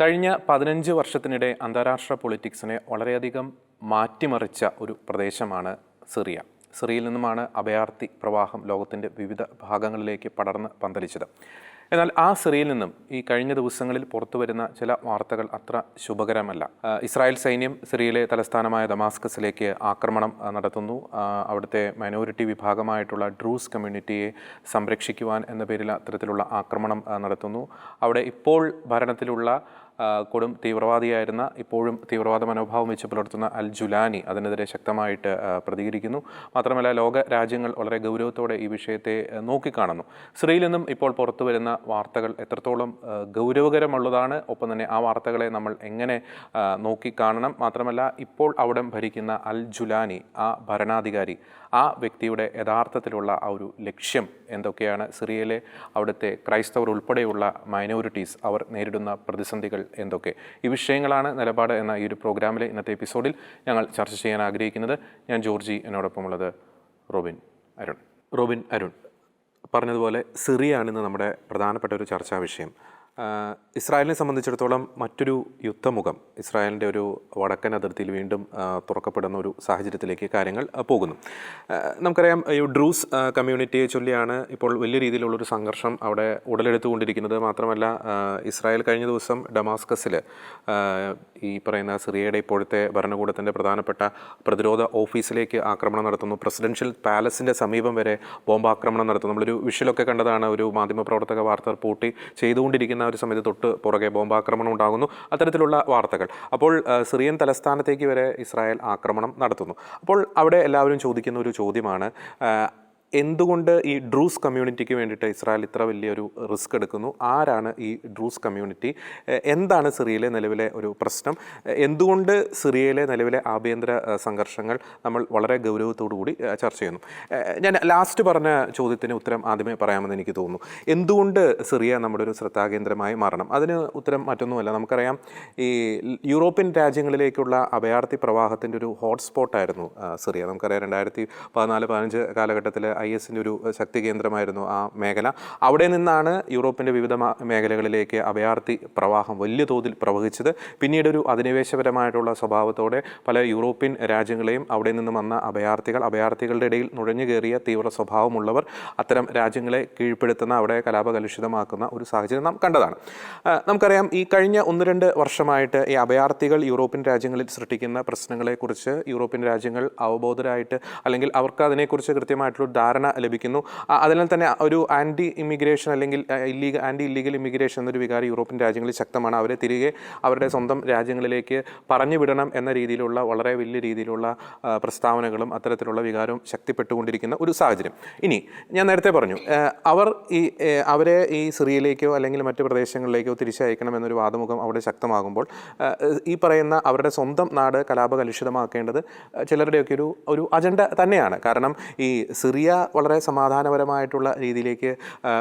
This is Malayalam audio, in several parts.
കഴിഞ്ഞ പതിനഞ്ച് വർഷത്തിനിടെ അന്താരാഷ്ട്ര പൊളിറ്റിക്സിനെ വളരെയധികം മാറ്റിമറിച്ച ഒരു പ്രദേശമാണ് സിറിയ. സിറിയയിൽ നിന്നുമാണ് അഭയാർത്ഥി പ്രവാഹം ലോകത്തിന്റെ വിവിധ ഭാഗങ്ങളിലേക്ക് പടർന്ന് പന്തലിച്ചത്. എന്നാൽ ആ സിറിയയിൽ നിന്നും ഈ കഴിഞ്ഞ ദിവസങ്ങളിൽ പുറത്തു വരുന്ന ചില വാർത്തകൾ അത്ര ശുഭകരമല്ല. ഇസ്രായേൽ സൈന്യം സിറിയയിലെ തലസ്ഥാനമായ ദമാസ്കസിലേക്ക് ആക്രമണം നടത്തുന്നു. അവിടുത്തെ മൈനോറിറ്റി വിഭാഗമായിട്ടുള്ള ഡ്രൂസ് കമ്മ്യൂണിറ്റിയെ സംരക്ഷിക്കുവാൻ എന്ന പേരിൽ അത്തരത്തിലുള്ള ആക്രമണം നടത്തുന്നു. അവിടെ ഇപ്പോൾ ഭരണത്തിലുള്ള കൊടും തീവ്രവാദിയായിരുന്ന ഇപ്പോഴും തീവ്രവാദ മനോഭാവം വെച്ച് പുലർത്തുന്ന അൽ ജുലാനി അതിനെതിരെ ശക്തമായിട്ട് പ്രതികരിക്കുന്നു. മാത്രമല്ല ലോക രാജ്യങ്ങൾ വളരെ ഗൗരവത്തോടെ ഈ വിഷയത്തെ നോക്കിക്കാണുന്നു. സ്ത്രീയിൽ നിന്നും ഇപ്പോൾ പുറത്തു വരുന്ന വാർത്തകൾ എത്രത്തോളം ഗൗരവകരമുള്ളതാണ് ഒപ്പം തന്നെ ആ വാർത്തകളെ നമ്മൾ എങ്ങനെ നോക്കിക്കാണണം. മാത്രമല്ല ഇപ്പോൾ അവിടെ ഭരിക്കുന്ന അൽ ജുലാനി ആ ഭരണാധികാരി ആ വ്യക്തിയുടെ യഥാർത്ഥത്തിലുള്ള ആ ഒരു ലക്ഷ്യം എന്തൊക്കെയാണ് സിറിയയിലെ അവിടുത്തെ ക്രൈസ്തവർ ഉൾപ്പെടെയുള്ള മൈനോറിറ്റീസ് അവർ നേരിടുന്ന പ്രതിസന്ധികൾ എന്തൊക്കെ? ഈ വിഷയങ്ങളാണ് നിലപാട് എന്ന ഈ ഒരു പ്രോഗ്രാമിലെ ഇന്നത്തെ എപ്പിസോഡിൽ ഞങ്ങൾ ചർച്ച ചെയ്യാൻ ആഗ്രഹിക്കുന്നത്. ഞാൻ ജോർജി എന്നോടൊപ്പം ഉള്ളത് റോബിൻ അരുൺ. റോബിൻ അരുൺ പറഞ്ഞതുപോലെ സിറിയാണ് ഇന്ന് നമ്മുടെ പ്രധാനപ്പെട്ട ഒരു ചർച്ചാ വിഷയം. ഇസ്രായേലിനെ സംബന്ധിച്ചിടത്തോളം മറ്റൊരു യുദ്ധമുഖം ഇസ്രായേലിന്റെ ഒരു വടക്കൻ അതിർത്തിയിൽ വീണ്ടും തുറക്കപ്പെടുന്ന ഒരു സാഹചര്യത്തിലേക്ക് കാര്യങ്ങൾ പോകുന്നു. നമുക്കറിയാം ഈ ഡ്രൂസ് കമ്മ്യൂണിറ്റിയെ ചൊല്ലിയാണ് ഇപ്പോൾ വലിയ രീതിയിലുള്ളൊരു സംഘർഷം അവിടെ ഉടലെടുത്തുകൊണ്ടിരിക്കുന്നത്. മാത്രമല്ല ഇസ്രായേൽ കഴിഞ്ഞ ദിവസം ഡമാസ്കസിൽ ഈ പറയുന്ന സിറിയയുടെ ഇപ്പോഴത്തെ ഭരണകൂടത്തിന്റെ പ്രധാനപ്പെട്ട പ്രതിരോധ ഓഫീസിലേക്ക് ആക്രമണം നടത്തുന്നു. പ്രസിഡൻഷ്യൽ പാലസിന്റെ സമീപം വരെ ബോംബാക്രമണം നടത്തുന്നു. നമ്മളൊരു വിഷ്വലൊക്കെ കണ്ടതാണ് ഒരു മാധ്യമപ്രവർത്തക വാർത്ത റിപ്പോർട്ട് ചെയ്തുകൊണ്ടിരിക്കുന്ന ഒരു സമയത്ത് തൊട്ട് പുറകെ ബോംബാക്രമണം ഉണ്ടാകുന്നു. അത്തരത്തിലുള്ള വാർത്തകൾ. അപ്പോൾ സിറിയൻ തലസ്ഥാനത്തേക്ക് വരെ ഇസ്രായേൽ ആക്രമണം നടത്തുന്നു. അപ്പോൾ അവിടെ എല്ലാവരും ചോദിക്കുന്ന ഒരു ചോദ്യമാണ് എന്തുകൊണ്ട് ഈ ഡ്രൂസ് കമ്മ്യൂണിറ്റിക്ക് വേണ്ടിയിട്ട് ഇസ്രായേൽ ഇത്ര വലിയൊരു റിസ്ക് എടുക്കുന്നു? ആരാണ് ഈ ഡ്രൂസ് കമ്മ്യൂണിറ്റി? എന്താണ് സിറിയയിലെ നിലവിലെ ഒരു പ്രശ്നം? എന്തുകൊണ്ട് സിറിയയിലെ നിലവിലെ ആഭ്യന്തര സംഘർഷങ്ങൾ നമ്മൾ വളരെ ഗൗരവത്തോടു കൂടി ചർച്ച ചെയ്യുന്നു? ഞാൻ ലാസ്റ്റ് പറഞ്ഞ ചോദ്യത്തിന് ഉത്തരം ആദ്യമേ പറയാമെന്ന് എനിക്ക് തോന്നുന്നു. എന്തുകൊണ്ട് സിറിയ നമ്മുടെ ഒരു ശ്രദ്ധാകേന്ദ്രമായി മാറണം? അതിന് ഉത്തരം മറ്റൊന്നുമല്ല. നമുക്കറിയാം ഈ യൂറോപ്യൻ രാജ്യങ്ങളിലേക്കുള്ള അഭയാർത്ഥി പ്രവാഹത്തിന്റെ ഒരു ഹോട്ട്സ്പോട്ടായിരുന്നു സിറിയ. നമുക്കറിയാം രണ്ടായിരത്തി പതിനാല് പതിനഞ്ച് കാലഘട്ടത്തിൽ ഐ എസിന്റെ ഒരു ശക്തി കേന്ദ്രമായിരുന്നു ആ മേഖല. അവിടെ നിന്നാണ് യൂറോപ്പിന്റെ വിവിധ മേഖലകളിലേക്ക് അഭയാർത്ഥി പ്രവാഹം വലിയ തോതിൽ പ്രവഹിച്ചത്. പിന്നീട് ഒരു അധിനിവേശപരമായിട്ടുള്ള സ്വഭാവത്തോടെ പല യൂറോപ്യൻ രാജ്യങ്ങളെയും അവിടെ നിന്നും വന്ന അഭയാർത്ഥികൾ അഭയാർത്ഥികളുടെ ഇടയിൽ നുഴഞ്ഞു കയറിയ തീവ്ര സ്വഭാവമുള്ളവർ അത്തരം രാജ്യങ്ങളെ കീഴ്പ്പെടുത്തുന്ന അവിടെ കലാപകലുഷിതമാക്കുന്ന ഒരു സാഹചര്യം നാം കണ്ടതാണ്. നമുക്കറിയാം ഈ കഴിഞ്ഞ ഒന്ന് രണ്ട് വർഷമായിട്ട് ഈ അഭയാർത്ഥികൾ യൂറോപ്യൻ രാജ്യങ്ങളിൽ സൃഷ്ടിക്കുന്ന പ്രശ്നങ്ങളെക്കുറിച്ച് യൂറോപ്യൻ രാജ്യങ്ങൾ അവബോധരായിട്ട് അല്ലെങ്കിൽ അവർക്ക് അതിനെക്കുറിച്ച് കൃത്യമായിട്ടുള്ള ധാരണ ലഭിക്കുന്നു. അതിനാൽ തന്നെ ഒരു ആന്റി ഇമിഗ്രേഷൻ അല്ലെങ്കിൽ ഇല്ലീഗൽ ആന്റി ഇല്ലീഗൽ ഇമിഗ്രേഷൻ എന്നൊരു വികാരം യൂറോപ്യൻ രാജ്യങ്ങളിൽ ശക്തമാണ്. അവരെ തിരികെ അവരുടെ സ്വന്തം രാജ്യങ്ങളിലേക്ക് പറഞ്ഞു വിടണം എന്ന രീതിയിലുള്ള വളരെ വലിയ രീതിയിലുള്ള പ്രസ്താവനകളും അത്തരത്തിലുള്ള വികാരവും ശക്തിപ്പെട്ടുകൊണ്ടിരിക്കുന്ന ഒരു സാഹചര്യം. ഇനി ഞാൻ നേരത്തെ പറഞ്ഞു അവർ ഈ അവരെ ഈ സിറിയയിലേക്കോ അല്ലെങ്കിൽ മറ്റു പ്രദേശങ്ങളിലേക്കോ തിരിച്ചയക്കണം എന്നൊരു വാദമുഖം അവിടെ ശക്തമാകുമ്പോൾ ഈ പറയുന്ന അവരുടെ സ്വന്തം നാട് കലാപകലുഷിതമാക്കേണ്ടത് ചിലരുടെയൊക്കെ ഒരു ഒരു അജണ്ട തന്നെയാണ്. കാരണം ഈ സിറിയ വളരെ സമാധാനപരമായിട്ടുള്ള രീതിയിലേക്ക്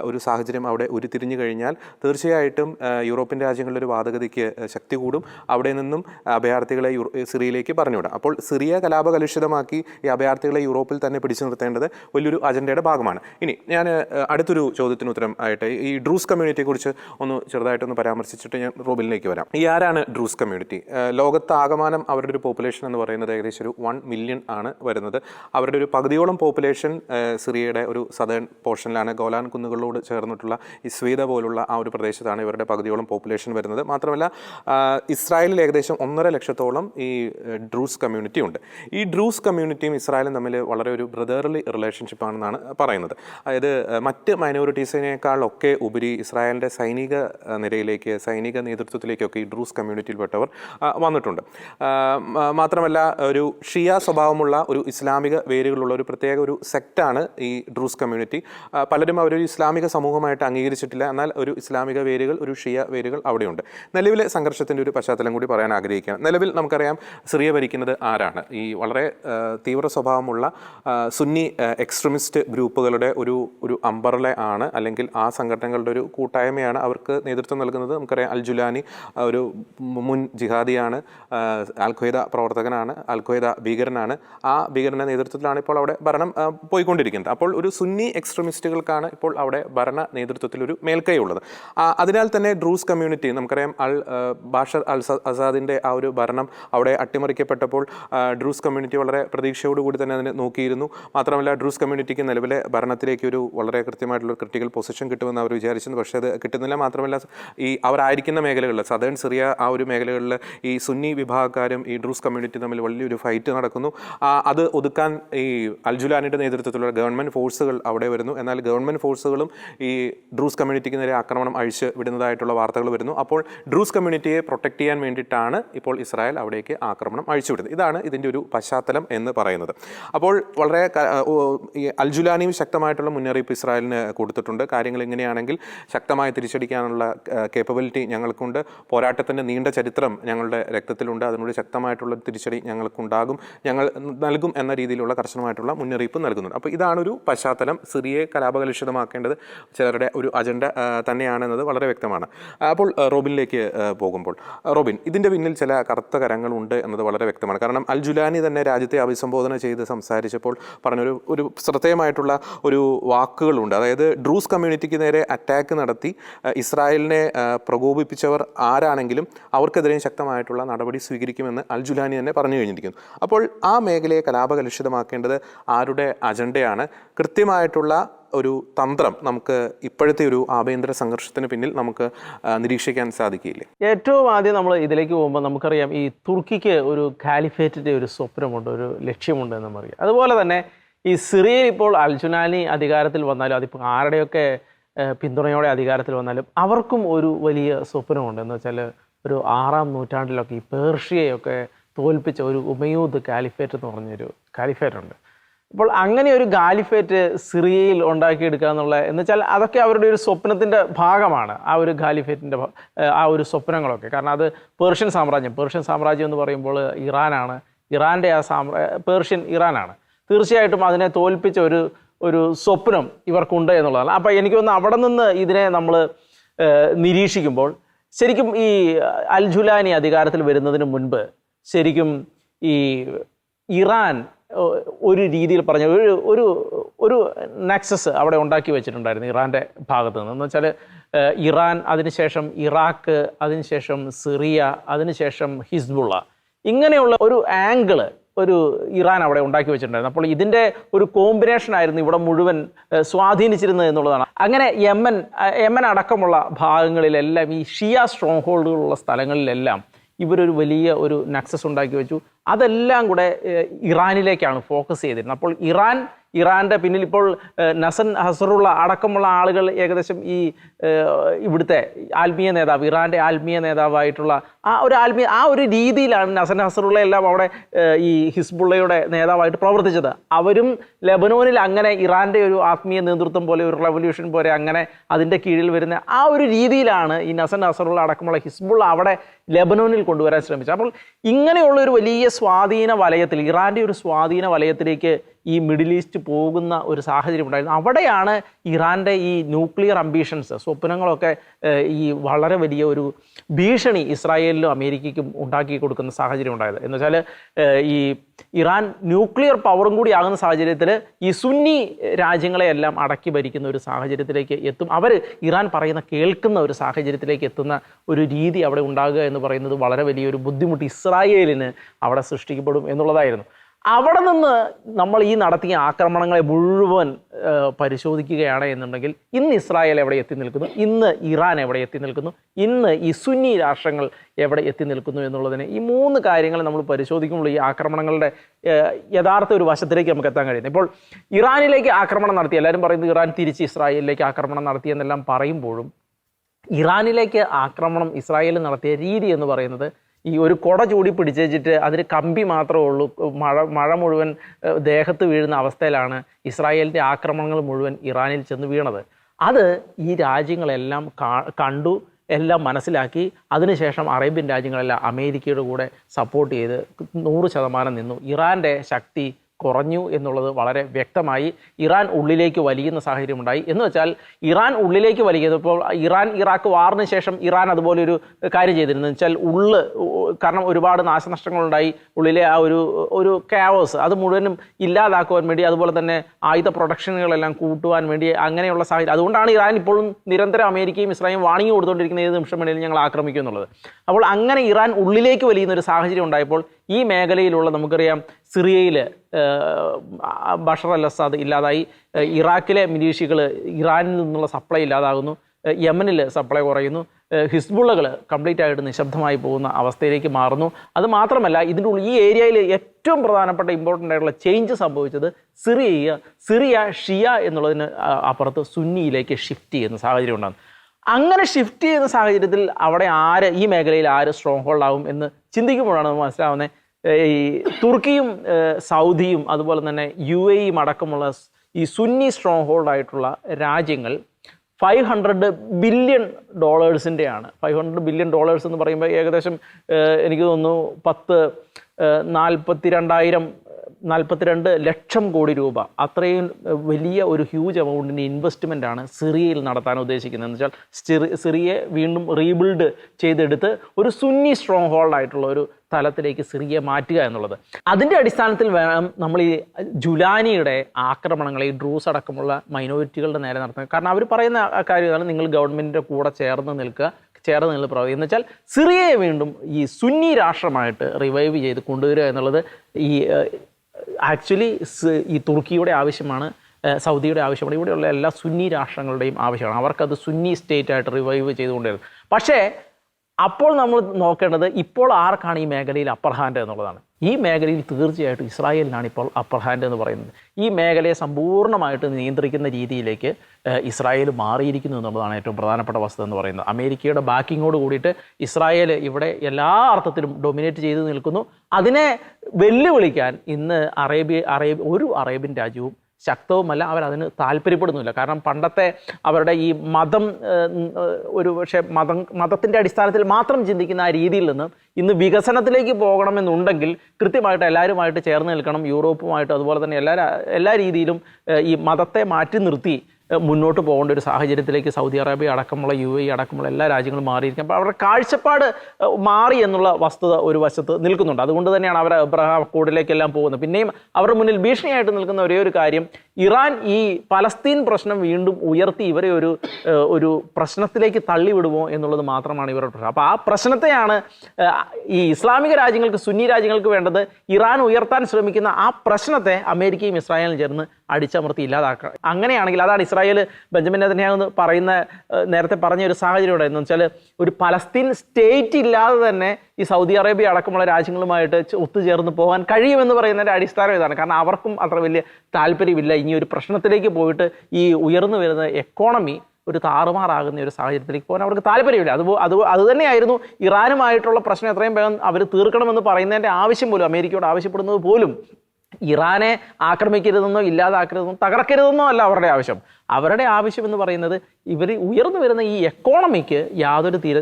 ഒരു സാഹചര്യം അവിടെ ഉരുത്തിരിഞ്ഞു കഴിഞ്ഞാൽ തീർച്ചയായിട്ടും യൂറോപ്യൻ രാജ്യങ്ങളുടെ ഒരു വാദഗതിക്ക് ശക്തി കൂടും. അവിടെ നിന്നും അഭയാർത്ഥികളെ സിറിയയിലേക്ക് പറഞ്ഞുവിടാം. അപ്പോൾ സിറിയ കലാപകലുഷിതമാക്കി ഈ അഭയാർത്ഥികളെ യൂറോപ്പിൽ തന്നെ പിടിച്ചു നിർത്തേണ്ടത് വലിയൊരു അജണ്ടയുടെ ഭാഗമാണ്. ഇനി ഞാൻ അടുത്തൊരു ചോദ്യത്തിന് ഉത്തരം ആയിട്ട് ഈ ഡ്രൂസ് കമ്മ്യൂണിറ്റിയെക്കുറിച്ച് ഒന്ന് ചെറുതായിട്ടൊന്ന് പരാമർശിച്ചിട്ട് ഞാൻ റോബിലേക്ക് വരാം. ഈ ആരാണ് ഡ്രൂസ് കമ്മ്യൂണിറ്റി? ലോകത്ത് ആകമാനം അവരുടെ ഒരു പോപ്പുലേഷൻ എന്ന് പറയുന്നത് ഏകദേശം ഒരു വൺ മില്യൺ ആണ് വരുന്നത്. അവരുടെ ഒരു പകുതിയോളം പോപ്പുലേഷൻ സിറിയയുടെ ഒരു സദേൺ പോർഷനിലാണ് ഗോലാൻ കുന്നുകളോട് ചേർന്നിട്ടുള്ള ഇസ്വീത പോലുള്ള ആ ഒരു പ്രദേശത്താണ് ഇവരുടെ പകുതിയോളം പോപ്പുലേഷൻ വരുന്നത്. മാത്രമല്ല ഇസ്രായേലിൽ ഏകദേശം ഒന്നര ലക്ഷത്തോളം ഈ ഡ്രൂസ് കമ്മ്യൂണിറ്റി ഉണ്ട്. ഈ ഡ്രൂസ് കമ്മ്യൂണിറ്റിയും ഇസ്രായേലും തമ്മിൽ വളരെ ഒരു ബ്രദർലി റിലേഷൻഷിപ്പ് ആണെന്നാണ് പറയുന്നത്. അതായത് മറ്റ് മൈനോറിറ്റീസിനേക്കാളൊക്കെ ഉപരി ഇസ്രായേലിന്റെ സൈനിക നിരയിലേക്ക് സൈനിക നേതൃത്വത്തിലേക്കൊക്കെ ഈ ഡ്രൂസ് കമ്മ്യൂണിറ്റിയിൽപ്പെട്ടവർ വന്നിട്ടുണ്ട്. മാത്രമല്ല ഒരു ഷിയ സ്വഭാവമുള്ള ഒരു ഇസ്ലാമിക വേരുകളുള്ള ഒരു പ്രത്യേക ഒരു സെക്റ്റാണ് ഈ ഡ്രൂസ് കമ്മ്യൂണിറ്റി പലരും അവരൊരു ഇസ്ലാമിക സമൂഹമായിട്ട് അംഗീകരിച്ചിട്ടില്ല. എന്നാൽ ഒരു ഇസ്ലാമിക വേരുകൾ ഒരു ഷിയ വേരുകൾ അവിടെയുണ്ട്. നിലവിലെ സംഘർഷത്തിന്റെ ഒരു പശ്ചാത്തലം കൂടി പറയാൻ ആഗ്രഹിക്കുകയാണ്. നിലവിൽ നമുക്കറിയാം സിറിയ ഭരിക്കുന്നത് ആരാണ്? ഈ വളരെ തീവ്ര സ്വഭാവമുള്ള സുന്നി എക്സ്ട്രീമിസ്റ്റ് ഗ്രൂപ്പുകളുടെ ഒരു ഒരു അമ്പർല ആണ്. അല്ലെങ്കിൽ ആ സംഘടനകളുടെ ഒരു കൂട്ടായ്മയാണ് അവർക്ക് നേതൃത്വം നൽകുന്നത്. നമുക്കറിയാം അൽ ജുലാനി ഒരു മുൻ ജിഹാദിയാണ് അൽ പ്രവർത്തകനാണ് അൽ ഭീകരനാണ്. ആ ഭീകരന്റെ നേതൃത്വത്തിലാണ് ഇപ്പോൾ അവിടെ ഭരണം പോയിക്കൊണ്ടിരിക്കുന്നത്. വന്നുകൊണ്ടിരിക്കുന്നത് അപ്പോൾ ഒരു സുന്നി എക്സ്ട്രീമിസ്റ്റുകൾക്കാണ് ഇപ്പോൾ അവിടെ ഭരണ നേതൃത്വത്തിൽ ഒരു മേൽക്കൈ ഉള്ളത് അതിനാൽ തന്നെ ഡ്രൂസ് കമ്മ്യൂണിറ്റി നമുക്കറിയാം അൽ ബാഷർ അൽ അസാദിന്റെ ആ ഒരു ഭരണം അവിടെ അട്ടിമറിക്കപ്പെട്ടപ്പോൾ ഡ്രൂസ് കമ്മ്യൂണിറ്റി വളരെ പ്രതീക്ഷയോടുകൂടി തന്നെ അതിനെ നോക്കിയിരുന്നു. മാത്രമല്ല ഡ്രൂസ് കമ്മ്യൂണിറ്റിക്ക് നിലവിലെ ഭരണത്തിലേക്ക് ഒരു വളരെ കൃത്യമായിട്ടുള്ള ക്രിട്ടിക്കൽ പൊസിഷൻ കിട്ടുമെന്ന് അവർ വിചാരിച്ചിരുന്നു. പക്ഷേ അത് കിട്ടുന്നില്ല. മാത്രമല്ല ഈ അവരായിരിക്കുന്ന മേഖലകളിൽ സദേൺ സിറിയ ആ ഒരു മേഖലകളിൽ ഈ സുന്നി വിഭാഗക്കാരും ഈ ഡ്രൂസ് കമ്മ്യൂണിറ്റി തമ്മിൽ വലിയൊരു ഫൈറ്റ് നടക്കുന്നു. അത് ഒതുക്കാൻ ഈ അൽജുലാനിയുടെ നേതൃത്വത്തിലുള്ള ഗവൺമെന്റ് ഫോഴ്സുകൾ അവിടെ വരുന്നു. എന്നാൽ ഗവൺമെന്റ് ഫോഴ്സുകളും ഈ ഡ്രൂസ് കമ്മ്യൂണിറ്റിക്ക് നേരെ ആക്രമണം അഴിച്ച് വിടുന്നതായിട്ടുള്ള വാർത്തകൾ വരുന്നു. അപ്പോൾ ഡ്രൂസ് കമ്മ്യൂണിറ്റിയെ പ്രൊട്ടക്ട് ചെയ്യാൻ വേണ്ടിയിട്ടാണ് ഇപ്പോൾ ഇസ്രായേൽ അവിടേക്ക് ആക്രമണം അഴിച്ചുവിടുന്നത് ഇതാണ് ഇതിന്റെ ഒരു പശ്ചാത്തലം എന്ന് പറയുന്നത്. അപ്പോൾ വളരെ അൽജുലാനിയും ശക്തമായിട്ടുള്ള മുന്നറിയിപ്പ് ഇസ്രായേലിന് കൊടുത്തിട്ടുണ്ട്. കാര്യങ്ങൾ ഇങ്ങനെയാണെങ്കിൽ ശക്തമായി തിരിച്ചടിക്കാനുള്ള കേപ്പബിലിറ്റി ഞങ്ങൾക്കുണ്ട്. പോരാട്ടത്തിന്റെ നീണ്ട ചരിത്രം ഞങ്ങളുടെ രക്തത്തിലുണ്ട്. അതിനോട് ശക്തമായിട്ടുള്ള തിരിച്ചടി ഞങ്ങൾക്കുണ്ടാകും. ഞങ്ങൾ നൽകും എന്ന രീതിയിലുള്ള കർശനമായിട്ടുള്ള മുന്നറിയിപ്പ് നൽകുന്നുണ്ട്. അപ്പോൾ ഇതാണ് ഒരു പശ്ചാത്തലം സിറിയയെ കലാപകലുഷിതമാക്കേണ്ടത് ചിലരുടെ ഒരു അജണ്ട തന്നെയാണെന്നത് വളരെ വ്യക്തമാണ്. അപ്പോൾ റോബിനിലേക്ക് പോകുമ്പോൾ. റോബിൻ ഇതിന്റെ പിന്നിൽ ചില കറുത്ത കരങ്ങളുണ്ട് എന്നത് വളരെ വ്യക്തമാണ്. കാരണം അൽ ജുലാനി തന്നെ രാജ്യത്തെ അഭിസംബോധന ചെയ്ത് സംസാരിച്ചപ്പോൾ പറഞ്ഞൊരു ഒരു ശ്രദ്ധേയമായിട്ടുള്ള ഒരു വാക്കുകളുണ്ട്. അതായത് ഡ്രൂസ് കമ്മ്യൂണിറ്റിക്ക് നേരെ അറ്റാക്ക് നടത്തി ഇസ്രായേലിനെ പ്രകോപിപ്പിച്ചവർ ആരാണെങ്കിലും അവർക്കെതിരെയും ശക്തമായിട്ടുള്ള നടപടി സ്വീകരിക്കുമെന്ന് അൽ ജുലാനി തന്നെ പറഞ്ഞു കഴിഞ്ഞിരിക്കുന്നു. അപ്പോൾ ആ മേഖലയെ കലാപകലുഷിതമാക്കേണ്ടത് ആരുടെ അജണ്ടയാണ്? കൃത്യമായിട്ടുള്ള ഒരു തന്ത്രം നമുക്ക് ഇപ്പോഴത്തെ ഒരു ആഭ്യന്തര സംഘർഷത്തിന് പിന്നിൽ നമുക്ക് നിരീക്ഷിക്കാൻ സാധിക്കില്ലേ ഏറ്റവും ആദ്യം നമ്മൾ ഇതിലേക്ക് പോകുമ്പോൾ നമുക്കറിയാം ഈ തുർക്കിക്ക് ഒരു കാലിഫേറ്റിന്റെ ഒരു സ്വപ്നമുണ്ട് ഒരു ലക്ഷ്യമുണ്ട് എന്ന് പറയും അതുപോലെ തന്നെ ഈ സിറിയയിൽ ഇപ്പോൾ അൽജുനാനി അധികാരത്തിൽ വന്നാലും അതിപ്പോൾ ആരുടെയൊക്കെ പിന്തുണയോടെ അധികാരത്തിൽ വന്നാലും അവർക്കും ഒരു വലിയ സ്വപ്നമുണ്ട്. എന്ന് വെച്ചാൽ ഒരു ആറാം നൂറ്റാണ്ടിലൊക്കെ ഈ പേർഷ്യയൊക്കെ തോൽപ്പിച്ച ഒരു ഉമയൂദ് കാലിഫേറ്റ് എന്ന് പറഞ്ഞൊരു കാലിഫേറ്റ് ഉണ്ട്. അപ്പോൾ അങ്ങനെ ഒരു ഗാലിഫേറ്റ് സിറിയയിൽ ഉണ്ടാക്കിയെടുക്കുക എന്നുള്ള എന്ന് വെച്ചാൽ അതൊക്കെ അവരുടെ ഒരു സ്വപ്നത്തിന്റെ ഭാഗമാണ് ആ ഒരു ഗാലിഫേറ്റിന്റെ ആ ഒരു സ്വപ്നങ്ങളൊക്കെ. കാരണം അത് പേർഷ്യൻ സാമ്രാജ്യം പേർഷ്യൻ സാമ്രാജ്യം എന്ന് പറയുമ്പോൾ ഇറാനാണ് ഇറാന്റെ ആ സാമ്രാ പേർഷ്യൻ ഇറാനാണ്. തീർച്ചയായിട്ടും അതിനെ തോൽപ്പിച്ച ഒരു ഒരു സ്വപ്നം ഇവർക്കുണ്ട് എന്നുള്ളതാണ്. അപ്പോൾ എനിക്ക് തോന്നുന്നു അവിടെ നിന്ന് ഇതിനെ നമ്മൾ നിരീക്ഷിക്കുമ്പോൾ ശരിക്കും ഈ അൽ ജുലാനി അധികാരത്തിൽ വരുന്നതിന് മുൻപ് ശരിക്കും ഈ ഇറാൻ ഒരു രീതിയിൽ പറഞ്ഞ ഒരു ഒരു ഒരു നെക്സസ് അവിടെ ഉണ്ടാക്കി വെച്ചിട്ടുണ്ടായിരുന്നു ഇറാന്റെ ഭാഗത്ത് നിന്ന്. എന്ന് വെച്ചാൽ ഇറാൻ അതിനുശേഷം ഇറാഖ് അതിനുശേഷം സിറിയ അതിനുശേഷം ഹിസ്ബുള്ള. ഇങ്ങനെയുള്ള ഒരു ആംഗിൾ ഒരു ഇറാൻ അവിടെ ഉണ്ടാക്കി വെച്ചിട്ടുണ്ടായിരുന്നു. അപ്പോൾ ഇതിന്റെ ഒരു കോമ്പിനേഷൻ ആയിരുന്നു ഇവിടെ മുഴുവൻ സ്വാധീനിച്ചിരുന്നത് എന്നുള്ളതാണ്. അങ്ങനെ യമൻ യമൻ അടക്കമുള്ള ഭാഗങ്ങളിലെല്ലാം ഈ ഷിയ സ്ട്രോങ് ഹോൾഡുകളുള്ള സ്ഥലങ്ങളിലെല്ലാം ഇവരൊരു വലിയ ഒരു നക്സസ് ഉണ്ടാക്കി വെച്ചു. അതെല്ലാം കൂടെ ഇറാനിലേക്കാണ് ഫോക്കസ് ചെയ്തിരുന്നത്. അപ്പോൾ ഇറാൻ ഇറാന്റെ പിന്നിൽ ഇപ്പോൾ നസൻ ഹസറുള്ള അടക്കമുള്ള ആളുകൾ ഏകദേശം ഈ ഇവിടുത്തെ ആത്മീയ നേതാവ് ഇറാന്റെ ആത്മീയ നേതാവായിട്ടുള്ള ആ ഒരു ആത്മീയ ആ ഒരു രീതിയിലാണ് നസൻ ഹസറുള്ള എല്ലാം അവിടെ ഈ ഹിസ്ബുള്ളയുടെ നേതാവായിട്ട് പ്രവർത്തിച്ചത്. അവരും ലെബനോനിൽ അങ്ങനെ ഇറാന്റെ ഒരു ആത്മീയ നേതൃത്വം പോലെ ഒരു റവല്യൂഷൻ പോലെ അങ്ങനെ അതിന്റെ കീഴിൽ വരുന്ന ആ ഒരു രീതിയിലാണ് ഈ നസൻ ഹസറുള്ള അടക്കമുള്ള ഹിസ്ബുള്ള അവിടെ ലെബനോനിൽ കൊണ്ടുവരാൻ ശ്രമിച്ചു. അപ്പോൾ ഇങ്ങനെയുള്ള ഒരു വലിയ സ്വാധീന വലയത്തിൽ ഇറാന്റെ ഒരു സ്വാധീന വലയത്തിലേക്ക് ഈ മിഡിൽ ഈസ്റ്റ് പോകുന്ന ഒരു സാഹചര്യം ഉണ്ടായിരുന്നു. അവിടെയാണ് ഇറാന്റെ ഈ ന്യൂക്ലിയർ അംബീഷൻസ് സ്വപ്നങ്ങളൊക്കെ ഈ വളരെ വലിയ ഒരു ഭീഷണി ഇസ്രായേലിലും അമേരിക്കയ്ക്കും ഉണ്ടാക്കി കൊടുക്കുന്ന സാഹചര്യം ഉണ്ടായത്. എന്ന് വെച്ചാൽ ഈ ഇറാൻ ന്യൂക്ലിയർ പവറും കൂടി ആകുന്ന സാഹചര്യത്തിൽ ഈ സുന്നി രാജ്യങ്ങളെയെല്ലാം അടക്കി ഭരിക്കുന്ന ഒരു സാഹചര്യത്തിലേക്ക് എത്തും. അവർ ഇറാൻ പറയുന്ന കേൾക്കുന്ന ഒരു സാഹചര്യത്തിലേക്ക് എത്തുന്ന ഒരു രീതി അവിടെ ഉണ്ടാകുക എന്ന് പറയുന്നത് വളരെ വലിയൊരു ബുദ്ധിമുട്ട് ഇസ്രായേലിന് അവിടെ സൃഷ്ടിക്കപ്പെടും എന്നുള്ളതായിരുന്നു. അവിടെ നിന്ന് നമ്മൾ ഈ നടത്തിയ ആക്രമണങ്ങളെ മുഴുവൻ പരിശോധിക്കുകയാണ് എന്നുണ്ടെങ്കിൽ ഇന്ന് ഇസ്രായേൽ എവിടെ എത്തി നിൽക്കുന്നു? ഇന്ന് ഇറാൻ എവിടെ എത്തി നിൽക്കുന്നു? ഇന്ന് ഈ സുന്നി രാഷ്ട്രങ്ങൾ എവിടെ എത്തി നിൽക്കുന്നു എന്നുള്ളതിനെ ഈ മൂന്ന് കാര്യങ്ങൾ നമ്മൾ പരിശോധിക്കുമ്പോൾ ഈ ആക്രമണങ്ങളുടെ യഥാർത്ഥ ഒരു വശത്തിലേക്ക് നമുക്ക് എത്താൻ കഴിയുന്നത്. ഇപ്പോൾ ഇറാനിലേക്ക് ആക്രമണം നടത്തി എല്ലാവരും പറയുന്നത് ഇറാൻ തിരിച്ച് ഇസ്രായേലിലേക്ക് ആക്രമണം നടത്തി എന്നെല്ലാം പറയുമ്പോഴും ഇറാനിലേക്ക് ആക്രമണം ഇസ്രായേൽ നടത്തിയ രീതി എന്ന് പറയുന്നത് ഈ ഒരു കുട ചൂടി പിടിച്ചേച്ചിട്ട് അതിന് കമ്പി മാത്രമേ ഉള്ളൂ. മഴ മഴ മുഴുവൻ ദേഹത്ത് വീഴുന്ന അവസ്ഥയിലാണ് ഇസ്രായേലിന്റെ ആക്രമണങ്ങൾ മുഴുവൻ ഇറാനിൽ ചെന്ന് വീണത്. അത് ഈ രാജ്യങ്ങളെല്ലാം കണ്ടു എല്ലാം മനസ്സിലാക്കി അതിനുശേഷം അറേബ്യൻ രാജ്യങ്ങളെല്ലാം അമേരിക്കയുടെ കൂടെ സപ്പോർട്ട് ചെയ്ത് നൂറ് ശതമാനം നിന്നു. ഇറാന്റെ ശക്തി കുറഞ്ഞു എന്നുള്ളത് വളരെ വ്യക്തമായി ഇറാൻ ഉള്ളിലേക്ക് വലിയുന്ന സാഹചര്യമുണ്ടായി. എന്ന് വെച്ചാൽ ഇറാൻ ഉള്ളിലേക്ക് വലിയപ്പോൾ ഇറാൻ ഇറാഖ് വാറിന് ശേഷം ഇറാൻ അതുപോലെ ഒരു കാര്യം ചെയ്തിരുന്നു. വെച്ചാൽ ഉള്ള് കാരണം ഒരുപാട് നാശനഷ്ടങ്ങളുണ്ടായി. ഉള്ളിലെ ആ ഒരു ഒരു കാവോസ് അത് മുഴുവനും ഇല്ലാതാക്കുവാൻ വേണ്ടി അതുപോലെ തന്നെ ആയുധ പ്രൊഡക്ഷനുകളെല്ലാം കൂട്ടുവാൻ വേണ്ടി അങ്ങനെയുള്ള സാഹചര്യം. അതുകൊണ്ടാണ് ഇറാൻ ഇപ്പോഴും നിരന്തരം അമേരിക്കയും ഇസ്രായേലും വാണിംഗ് കൊടുത്തുകൊണ്ടിരിക്കുന്ന ഏത് നിമിഷം വേണേലും ഞങ്ങൾ ആക്രമിക്കുന്നുള്ളത് അപ്പോൾ അങ്ങനെ ഇറാൻ ഉള്ളിലേക്ക് വലിയുന്ന ഒരു സാഹചര്യം ഉണ്ടായപ്പോൾ ഈ മേഖലയിലുള്ള നമുക്കറിയാം സിറിയയിൽ ബഷർ അൽ അസാദ് ഇല്ലാതായി. ഇറാഖിലെ മിലീഷ്യകൾ ഇറാനിൽ നിന്നുള്ള സപ്ലൈ ഇല്ലാതാകുന്നു. യമനിൽ സപ്ലൈ കുറയുന്നു. ഹിസ്ബുള്ളകൾ കംപ്ലീറ്റ് ആയിട്ട് നിശബ്ദമായി പോകുന്ന അവസ്ഥയിലേക്ക് മാറുന്നു. അത് മാത്രമല്ല ഇതിന്റെ ഉള്ളിൽ ഈ ഏരിയയിൽ ഏറ്റവും പ്രധാനപ്പെട്ട ഇമ്പോർട്ടന്റ് ആയിട്ടുള്ള ചേഞ്ച് സംഭവിച്ചത് സിറിയ സിറിയ ഷിയ എന്നുള്ളതിന് അപ്പുറത്ത് സുന്നിയിലേക്ക് ഷിഫ്റ്റ് ചെയ്യുന്ന സാഹചര്യം ഉണ്ടാകുന്നു. അങ്ങനെ ഷിഫ്റ്റ് ചെയ്യുന്ന സാഹചര്യത്തിൽ അവിടെ ആര് ഈ മേഖലയിൽ ആര് സ്ട്രോങ് ഹോൾഡ് ആവും എന്ന് ചിന്തിക്കുമ്പോഴാണ് മനസ്സിലാവുന്നത് ഈ തുർക്കിയും സൗദിയും അതുപോലെ തന്നെ യു എയും അടക്കമുള്ള ഈ സുന്നി സ്ട്രോങ് ഹോൾഡ് ആയിട്ടുള്ള രാജ്യങ്ങൾ ഫൈവ് ഹൺഡ്രഡ് ബില്യൺ ഡോളേഴ്സിന്റെയാണ് ഫൈവ് ഹൺഡ്രഡ് ബില്യൺ ഡോളേഴ്സ് എന്ന് പറയുമ്പോൾ ഏകദേശം എനിക്ക് തോന്നുന്നു പത്ത് നാൽപ്പത്തി രണ്ടായിരം നാൽപ്പത്തിരണ്ട് ലക്ഷം കോടി രൂപ. അത്രയും വലിയ ഒരു ഹ്യൂജ് എമൗണ്ടിന്റെ ഇൻവെസ്റ്റ്മെന്റ് ആണ് സിറിയയിൽ നടത്താൻ ഉദ്ദേശിക്കുന്നത്. എന്ന് വെച്ചാൽ സിറി സിറിയെ വീണ്ടും റീബിൽഡ് ചെയ്തെടുത്ത് ഒരു സുന്നി സ്ട്രോങ് ഹോൾഡ് ആയിട്ടുള്ള ഒരു തലത്തിലേക്ക് സിറിയെ മാറ്റുക എന്നുള്ളത്. അതിന്റെ അടിസ്ഥാനത്തിൽ വേണം നമ്മൾ ഈ ജുലാനിയുടെ ആക്രമണങ്ങൾ ഈ ഡ്രൂസ് അടക്കമുള്ള മൈനോറിറ്റികളുടെ നേരെ നടത്തുന്നത് കാരണം അവർ പറയുന്ന കാര്യമാണ് നിങ്ങൾ ഗവൺമെന്റിന്റെ കൂടെ ചേർന്ന് നിൽക്കുക ചേർന്ന് നിൽ പ്രവർത്തിക്കുക എന്ന് വെച്ചാൽ സിറിയയെ വീണ്ടും ഈ സുന്നി രാഷ്ട്രമായിട്ട് റിവൈവ് ചെയ്ത് കൊണ്ടുവരിക എന്നുള്ളത് ഈ ആക്ച്വലി ഈ തുർക്കിയുടെ ആവശ്യമാണ് സൗദിയുടെ ആവശ്യമാണ്. ഇവിടെയുള്ള എല്ലാ സുന്നി രാഷ്ട്രങ്ങളുടെയും ആവശ്യമാണ്. അവർക്കത് സുന്നി സ്റ്റേറ്റ് ആയിട്ട് റിവൈവ് ചെയ്തുകൊണ്ടിരുന്നത് പക്ഷേ അപ്പോൾ നമ്മൾ നോക്കേണ്ടത് ഇപ്പോൾ ആർക്കാണ് ഈ മേഖലയിൽ അപ്പർ ഹാൻഡ് എന്നുള്ളതാണ്. ഈ മേഖലയിൽ തീർച്ചയായിട്ടും ഇസ്രായേലിനാണ് ഇപ്പോൾ അപ്പർ ഹാൻഡ് എന്ന് പറയുന്നത്. ഈ മേഖലയെ സമ്പൂർണമായിട്ട് നിയന്ത്രിക്കുന്ന രീതിയിലേക്ക് ഇസ്രായേൽ മാറിയിരിക്കുന്നു എന്നുള്ളതാണ് ഏറ്റവും പ്രധാനപ്പെട്ട വസ്തുത എന്ന് പറയുന്നത്. അമേരിക്കയുടെ ബാക്കിങ്ങോട് കൂടിയിട്ട് ഇസ്രായേൽ ഇവിടെ എല്ലാ അർത്ഥത്തിലും ഡൊമിനേറ്റ് ചെയ്ത് നിൽക്കുന്നു. അതിനെ വെല്ലുവിളിക്കാൻ ഇന്ന് അറേബ്യ അറേബ്യ ഒരു അറേബ്യൻ രാജ്യവും ശക്തവുമല്ല അവരതിന് താല്പര്യപ്പെടുന്നില്ല കാരണം പണ്ടത്തെ അവരുടെ ഈ മതം ഒരു പക്ഷേ മതം മതത്തിന്റെ അടിസ്ഥാനത്തിൽ മാത്രം ചിന്തിക്കുന്ന ആ രീതിയിൽ നിന്ന് ഇന്ന് വികസനത്തിലേക്ക് പോകണമെന്നുണ്ടെങ്കിൽ കൃത്യമായിട്ട് എല്ലാവരുമായിട്ട് ചേർന്ന് നിൽക്കണം. യൂറോപ്പുമായിട്ട് അതുപോലെ തന്നെ എല്ലാ എല്ലാ രീതിയിലും ഈ മതത്തെ മാറ്റി നിർത്തി മുന്നോട്ട് പോകേണ്ട ഒരു സാഹചര്യത്തിലേക്ക് സൗദി അറേബ്യ അടക്കമുള്ള യു എ അടക്കമുള്ള എല്ലാ രാജ്യങ്ങളും മാറിയിരിക്കും അപ്പോൾ അവരുടെ കാഴ്ചപ്പാട് മാറി എന്നുള്ള വസ്തുത ഒരു വശത്ത് നിൽക്കുന്നുണ്ട്. അതുകൊണ്ട് തന്നെയാണ് അവർ അബ്രഹാം കൂടിലേക്കെല്ലാം പോകുന്നത്. പിന്നെയും അവരുടെ മുന്നിൽ ഭീഷണിയായിട്ട് നിൽക്കുന്ന ഒരേ ഒരു കാര്യം ഇറാൻ ഈ പലസ്തീൻ പ്രശ്നം വീണ്ടും ഉയർത്തി ഇവരെ ഒരു ഒരു പ്രശ്നത്തിലേക്ക് തള്ളിവിടുമോ എന്നുള്ളത് മാത്രമാണ് ഇവരുടെ പ്രശ്നം. അപ്പോൾ ആ പ്രശ്നത്തെയാണ് ഈ ഇസ്ലാമിക രാജ്യങ്ങൾക്ക് സുന്നി രാജ്യങ്ങൾക്ക് വേണ്ടത് ഇറാൻ ഉയർത്താൻ ശ്രമിക്കുന്ന ആ പ്രശ്നത്തെ അമേരിക്കയും ഇസ്രായേലും ചേർന്ന് അടിച്ചമർത്തി ഇല്ലാതാക്കുക. അങ്ങനെയാണെങ്കിൽ അതാണ് ഇസ്രായേൽ ബെഞ്ചമിൻ നെതന്യാഹു പറയുന്ന നേരത്തെ പറഞ്ഞ ഒരു സാഹചര്യം ഉണ്ടായിരുന്നു വെച്ചാൽ ഒരു പലസ്തീൻ സ്റ്റേറ്റ് ഇല്ലാതെ തന്നെ ഈ സൗദി അറേബ്യ അടക്കമുള്ള രാജ്യങ്ങളുമായിട്ട് ഒത്തുചേർന്ന് പോകാൻ കഴിയുമെന്ന് പറയുന്നതിന്റെ അടിസ്ഥാനം ഇതാണ്. കാരണം അവർക്കും അത്ര വലിയ താല്പര്യമില്ല. ഇനി ഒരു പ്രശ്നത്തിലേക്ക് പോയിട്ട് ഈ ഉയർന്നു വരുന്ന എക്കോണമി ഒരു താറുമാറാകുന്ന ഒരു സാഹചര്യത്തിലേക്ക് പോകാൻ അവർക്ക് താല്പര്യമില്ല. അത് അത് അത് തന്നെയായിരുന്നു ഇറാനുമായിട്ടുള്ള പ്രശ്നം എത്രയും വേഗം അവർ തീർക്കണമെന്ന് പറയുന്നതിന്റെ ആവശ്യം പോലും അമേരിക്കയോട് ആവശ്യപ്പെടുന്നത് പോലും ഇറാനെ ആക്രമിക്കരുതെന്നോ ഇല്ലാതാക്കരുതെന്നോ തകർക്കരുതെന്നോ അല്ല അവരുടെ ആവശ്യം. അവരുടെ ആവശ്യം എന്ന് പറയുന്നത് ഇവർ ഉയർന്നു വരുന്ന ഈ എക്കോണമിക്ക് യാതൊരു തീര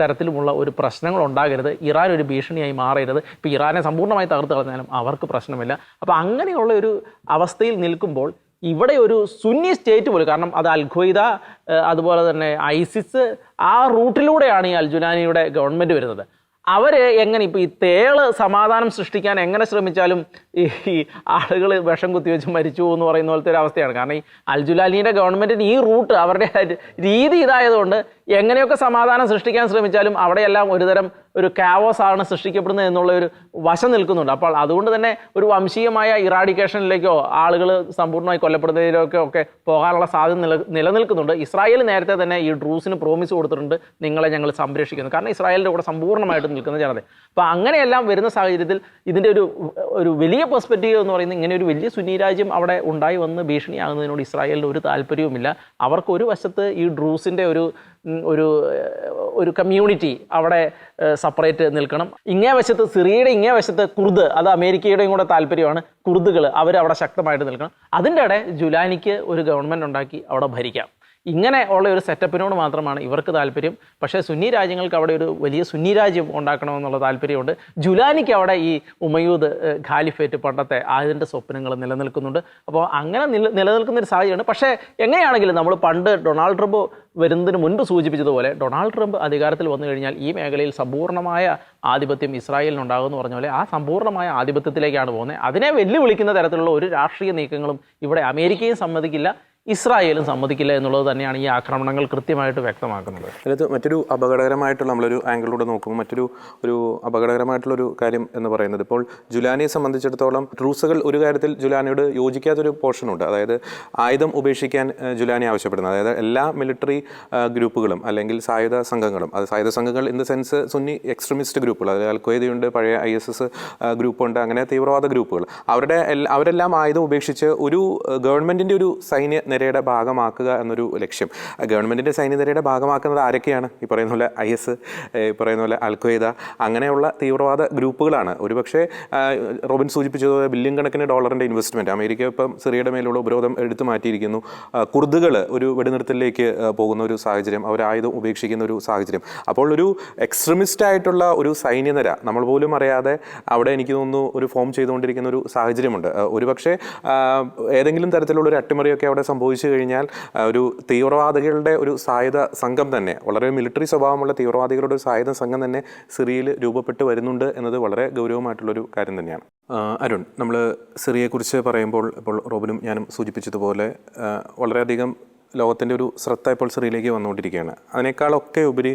തരത്തിലുമുള്ള ഒരു പ്രശ്നങ്ങൾ ഉണ്ടാകരുത്. ഇറാൻ ഒരു ഭീഷണിയായി മാറരുത്. ഇപ്പോൾ ഇറാനെ സമ്പൂർണമായി തകർത്ത് കളഞ്ഞാലും അവർക്ക് പ്രശ്നമില്ല. അപ്പോൾ അങ്ങനെയുള്ള ഒരു അവസ്ഥയിൽ നിൽക്കുമ്പോൾ ഇവിടെ ഒരു സുന്നി സ്റ്റേറ്റ് പോലും കാരണം അത് അൽഖ്വയ്ദ അതുപോലെ തന്നെ ഐസിസ് ആ റൂട്ടിലൂടെയാണ് ഈ അൽജുനാനിയുടെ ഗവൺമെന്റ് വരുന്നത്. അവർ എങ്ങനെ ഇപ്പോൾ ഈ തേൾ സമാധാനം സൃഷ്ടിക്കാൻ എങ്ങനെ ശ്രമിച്ചാലും ഈ ആളുകൾ വിഷം കുത്തിവെച്ച് മരിച്ചു എന്ന് പറയുന്ന പോലത്തെ ഒരു അവസ്ഥയാണ്. കാരണം ഈ അൽജുലാലിന്റെ ഗവൺമെന്റിന് ഈ റൂട്ട് അവരുടെ രീതി ഇതായതുകൊണ്ട് എങ്ങനെയൊക്കെ സമാധാനം സൃഷ്ടിക്കാൻ ശ്രമിച്ചാലും അവിടെയെല്ലാം ഒരുതരം ഒരു കാവോസ് ആണ് സൃഷ്ടിക്കപ്പെടുന്നത് എന്നുള്ള ഒരു വശം നിൽക്കുന്നുണ്ട്. അപ്പോൾ അതുകൊണ്ട് തന്നെ ഒരു വംശീയമായ ഇറാഡിക്കേഷനിലേക്കോ ആളുകൾ സമ്പൂർണമായി കൊല്ലപ്പെടുന്നതിലേക്കോ ഒക്കെ പോകാനുള്ള സാധ്യത നില നിലനിൽക്കുന്നുണ്ട്. ഇസ്രായേൽ നേരത്തെ തന്നെ ഈ ഡ്രൂസിന് പ്രോമിസ് കൊടുത്തിട്ടുണ്ട്. നിങ്ങളെ ഞങ്ങൾ സംരക്ഷിക്കുന്നു. കാരണം ഇസ്രായേലിന്റെ കൂടെ സമ്പൂർണമായിട്ട് നിൽക്കുന്ന ജനത. അപ്പോൾ അങ്ങനെയെല്ലാം വരുന്ന സാഹചര്യത്തിൽ ഇതിന്റെ ഒരു ഒരു വലിയ പെർസ്പെക്റ്റീവ് എന്ന് പറയുന്നത് ഇങ്ങനെ ഒരു വലിയ സുന്നി രാജ്യം അവിടെ ഉണ്ടായി വന്ന് ഭീഷണിയാകുന്നതിനോട് ഇസ്രായേലിന് ഒരു താല്പര്യവുമില്ല. അവർക്ക് ഒരു വശത്ത് ഈ ഡ്രൂസിന്റെ ഒരു ഒരു ഒരു കമ്മ്യൂണിറ്റി അവിടെ സെപ്പറേറ്റ് നിൽക്കണം. ഇങ്ങേ വശത്ത് സിറിയയുടെ ഇങ്ങേ വശത്ത് കുർദ് അത് അമേരിക്കയുടെയും കൂടെ താല്പര്യമാണ്. കുർദുകൾ അവർ അവിടെ ശക്തമായിട്ട് നിൽക്കണം. അതിന്റെ ഇടെ ജുലാനിക്ക് ഒരു ഗവൺമെന്റ് ഉണ്ടാക്കി അവിടെ ഭരിക്കാം. ഇങ്ങനെ ഉള്ള ഒരു സെറ്റപ്പിനോട് മാത്രമാണ് ഇവർക്ക് താല്പര്യം. പക്ഷേ സുന്നി രാജ്യങ്ങൾക്ക് അവിടെ ഒരു വലിയ സുന്നി രാജ്യം ഉണ്ടാക്കണമെന്നുള്ള താല്പര്യമുണ്ട്. ജുലാനിക്ക് അവിടെ ഈ ഉമയൂദ് ഖാലിഫേറ്റ് പണ്ടത്തെ അതിന്റെ സ്വപ്നങ്ങൾ നിലനിൽക്കുന്നുണ്ട്. അപ്പോൾ അങ്ങനെ നില നിലനിൽക്കുന്ന ഒരു സാഹചര്യമാണ് പക്ഷേ എങ്ങനെയാണെങ്കിലും നമ്മൾ പണ്ട് ഡൊണാൾഡ് ട്രംപ് വരുന്നതിന് മുൻപ് സൂചിപ്പിച്ചതുപോലെ ഡൊണാൾഡ് ട്രംപ് അധികാരത്തിൽ വന്നു കഴിഞ്ഞാൽ ഈ മേഖലയിൽ സമ്പൂർണമായ ആധിപത്യം ഇസ്രായേലിനുണ്ടാകുമെന്ന് പറഞ്ഞ പോലെ ആ സമ്പൂർണമായ ആധിപത്യത്തിലേക്കാണ് പോകുന്നത്. അതിനെ വെല്ലുവിളിക്കുന്ന തരത്തിലുള്ള ഒരു രാഷ്ട്രീയ നീക്കങ്ങളും ഇവിടെ അമേരിക്കയും സമ്മതിക്കില്ല. ഇസ്രായേലും സമ്മതിക്കില്ല എന്നുള്ളത് തന്നെയാണ് ഈ ആക്രമണങ്ങൾ കൃത്യമായിട്ട് വ്യക്തമാക്കുന്നത്. അതിനകത്ത് മറ്റൊരു അപകടകരമായിട്ടുള്ള നമ്മളൊരു ആംഗിളിലൂടെ നോക്കുമ്പോൾ മറ്റൊരു ഒരു അപകടകരമായിട്ടുള്ളൊരു കാര്യം എന്ന് പറയുന്നത് ഇപ്പോൾ ജുലാനിയെ സംബന്ധിച്ചിടത്തോളം ട്രൂസുകൾ ഒരു കാര്യത്തിൽ ജുലാനിയോട് യോജിക്കാത്തൊരു പോർഷനുണ്ട് അതായത് ആയുധം ഉപേക്ഷിക്കാൻ ജുലാനി ആവശ്യപ്പെടുന്നത്. അതായത് എല്ലാ മിലിറ്ററി ഗ്രൂപ്പുകളും അല്ലെങ്കിൽ സായുധ സംഘങ്ങളും അത് സായുധ സംഘങ്ങൾ in the sense Sunni extremist ഗ്രൂപ്പുകൾ അതായത് അൽക്വയ്ദയുണ്ട് പഴയ ഐ എസ് എസ് ഗ്രൂപ്പുണ്ട് അങ്ങനെ തീവ്രവാദ ഗ്രൂപ്പുകൾ. അവരുടെ അവരെല്ലാം ആയുധം ഉപേക്ഷിച്ച് ഒരു ഗവൺമെന്റിന്റെ ഒരു സൈന്യ നിരയുടെ ഭാഗമാക്കുക എന്നൊരു ലക്ഷ്യം. ഗവൺമെന്റിന്റെ സൈന്യനിരയുടെ ഭാഗമാക്കുന്നത് ആരൊക്കെയാണ്? ഈ പറയുന്ന പോലെ ഐ എസ് ഈ പറയുന്ന പോലെ അൽഖ്വയ്ദ അങ്ങനെയുള്ള തീവ്രവാദ ഗ്രൂപ്പുകളാണ്. ഒരുപക്ഷെ റോബിൻ സൂചിപ്പിച്ചതുപോലെ ബില്യൺ കണക്കിന് ഡോളറിന്റെ ഇൻവെസ്റ്റ്മെന്റ് അമേരിക്ക ഇപ്പം സിറിയയുടെ മേലുള്ള ഉപരോധം എടുത്തു മാറ്റിയിരിക്കുന്നു. കുർദുകൾ ഒരു വെടിനിർത്തലിലേക്ക് പോകുന്ന ഒരു സാഹചര്യം അവർ ആയുധം ഉപേക്ഷിക്കുന്ന ഒരു സാഹചര്യം. അപ്പോൾ ഒരു എക്സ്ട്രീമിസ്റ്റ് ആയിട്ടുള്ള ഒരു സൈന്യനിര നമ്മൾ പോലും അറിയാതെ അവിടെ എനിക്ക് തോന്നുന്നു ഒരു ഫോം ചെയ്തുകൊണ്ടിരിക്കുന്ന ഒരു സാഹചര്യമുണ്ട്. ഒരുപക്ഷെ ഏതെങ്കിലും തരത്തിലുള്ള ഒരു അട്ടിമറിയൊക്കെ അവിടെ സംഭവിച്ചു കഴിഞ്ഞാൽ ഒരു തീവ്രവാദികളുടെ ഒരു സായുധ സംഘം തന്നെ വളരെ മിലിറ്ററി സ്വഭാവമുള്ള തീവ്രവാദികളുടെ ഒരു സായുധ സംഘം തന്നെ സിറിയയിൽ രൂപപ്പെട്ട് വരുന്നുണ്ട് എന്നത് വളരെ ഗൗരവമായിട്ടുള്ളൊരു കാര്യം തന്നെയാണ്. അരുൺ നമ്മൾ സിറിയയെക്കുറിച്ച് പറയുമ്പോൾ ഇപ്പോൾ റോബിനും ഞാനും സൂചിപ്പിച്ചതുപോലെ വളരെയധികം ലോകത്തിന്റെ ഒരു ശ്രദ്ധ ഇപ്പോൾ സിറിയയിലേക്ക് വന്നുകൊണ്ടിരിക്കുകയാണ്. അതിനേക്കാളൊക്കെ ഉപരി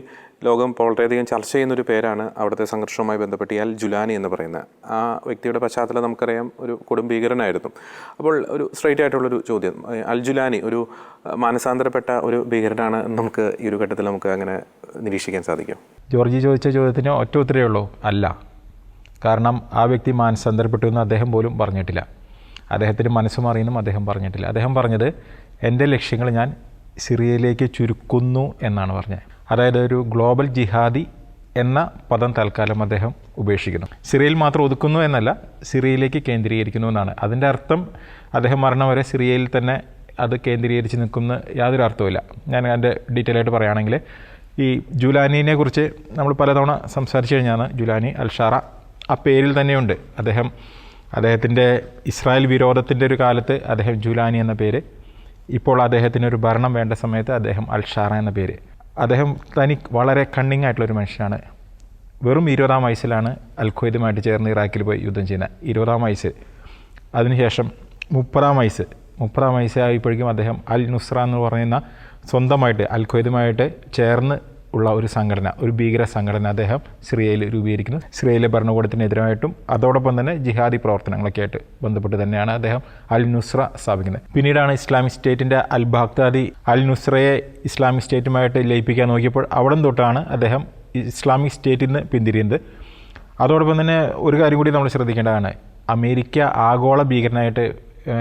ലോകം വളരെയധികം ചർച്ച ചെയ്യുന്നൊരു പേരാണ് അവിടുത്തെ സംഘർഷവുമായി ബന്ധപ്പെട്ട് ജുലാനി എന്ന് പറയുന്ന ആ വ്യക്തിയുടെ പശ്ചാത്തലം നമുക്കറിയാം ഒരു കൊടും ഭീകരനായിരുന്നു. അപ്പോൾ ഒരു സ്ട്രൈറ്റ് ആയിട്ടുള്ളൊരു ചോദ്യം അൽ ജുലാനി ഒരു മാനസാന്തരപ്പെട്ട ഒരു ഭീകരനാണ് നമുക്ക് ഈ ഒരു ഘട്ടത്തിൽ നമുക്ക് അങ്ങനെ നിരീക്ഷിക്കാൻ സാധിക്കും. ജോർജി ചോദിച്ച ചോദ്യത്തിന് ഒറ്റ ഉത്തരേ ഉള്ളൂ അല്ല. കാരണം ആ വ്യക്തി മാനസാന്തരപ്പെട്ടു എന്ന് അദ്ദേഹം പോലും പറഞ്ഞിട്ടില്ല. അദ്ദേഹത്തിന് മനസ്സ് മാറിയെന്നും അദ്ദേഹം പറഞ്ഞിട്ടില്ല. അദ്ദേഹം പറഞ്ഞത് എന്റെ ലക്ഷ്യങ്ങൾ ഞാൻ സിറിയയിലേക്ക് ചുരുക്കുന്നു എന്നാണ് പറഞ്ഞത്. അതായത് ഒരു ഗ്ലോബൽ ജിഹാദി എന്ന പദം തൽക്കാലം അദ്ദേഹം ഉപേക്ഷിക്കുന്നു. സിറിയയിൽ മാത്രം ഒതുക്കുന്നു എന്നല്ല സിറിയയിലേക്ക് കേന്ദ്രീകരിക്കുന്നു എന്നാണ്. അതിന്റെ അർത്ഥം അദ്ദേഹം മരണം വരെ സിറിയയിൽ തന്നെ അത് കേന്ദ്രീകരിച്ച് നിൽക്കുന്ന യാതൊരു അർത്ഥവുമില്ല. ഞാൻ അതിന്റെ ഡീറ്റെയിൽ ആയിട്ട് പറയുകയാണെങ്കിൽ ഈ ജുലാനിനെ കുറിച്ച് നമ്മൾ പലതവണ സംസാരിച്ചു കഴിഞ്ഞാണ്. ജുലാനി അൽഷാറ ആ പേരിൽ തന്നെയുണ്ട്. അദ്ദേഹം അദ്ദേഹത്തിന്റെ ഇസ്രായേൽ വിരോധത്തിന്റെ ഒരു കാലത്ത് അദ്ദേഹം ജുലാനി എന്ന പേര് ഇപ്പോൾ അദ്ദേഹത്തിന് ഒരു ഭരണം വേണ്ട സമയത്ത് അദ്ദേഹം അൽഷാറ എന്ന പേര്. അദ്ദേഹം തനി വളരെ കണ്ണിങ് ആയിട്ടുള്ളൊരു മനുഷ്യനാണ്. വെറും ഇരുപതാം വയസ്സിലാണ് അൽ ഖ്വയ്ദുമായിട്ട് ചേർന്ന് ഇറാഖിൽ പോയി യുദ്ധം ചെയ്യുന്നത് ഇരുപതാം വയസ്സ്. അതിനുശേഷം മുപ്പതാം വയസ്സ്. മുപ്പതാം വയസ്സായപ്പോഴേക്കും അദ്ദേഹം അൽ നുസ്ര എന്ന് പറയുന്ന സ്വന്തമായിട്ട് അൽ ഖ്വയ്ദുമായിട്ട് ചേർന്ന് ഉള്ള ഒരു സംഘടന ഒരു ഭീകര സംഘടന അദ്ദേഹം സിറിയയിൽ രൂപീകരിക്കുന്നു. സിറിയയിലെ ഭരണകൂടത്തിനെതിരായിട്ടും അതോടൊപ്പം തന്നെ ജിഹാദി പ്രവർത്തനങ്ങളൊക്കെ ആയിട്ട് ബന്ധപ്പെട്ട് തന്നെയാണ് അദ്ദേഹം അൽ നുസ്ര സ്ഥാപിക്കുന്നത്. പിന്നീടാണ് ഇസ്ലാമിക് സ്റ്റേറ്റിന്റെ അൽ ബാഗ്ദാദി അൽ നുസ്രയെ ഇസ്ലാമിക് സ്റ്റേറ്റുമായിട്ട് ലയിപ്പിക്കാൻ നോക്കിയപ്പോൾ അവിടെ തൊട്ടാണ് അദ്ദേഹം ഇസ്ലാമിക് സ്റ്റേറ്റിൽ നിന്ന് പിന്തിരിയുന്നത്. അതോടൊപ്പം തന്നെ ഒരു കാര്യം കൂടി നമ്മൾ ശ്രദ്ധിക്കേണ്ടതാണ്. അമേരിക്ക ആഗോള ഭീകരനായിട്ട്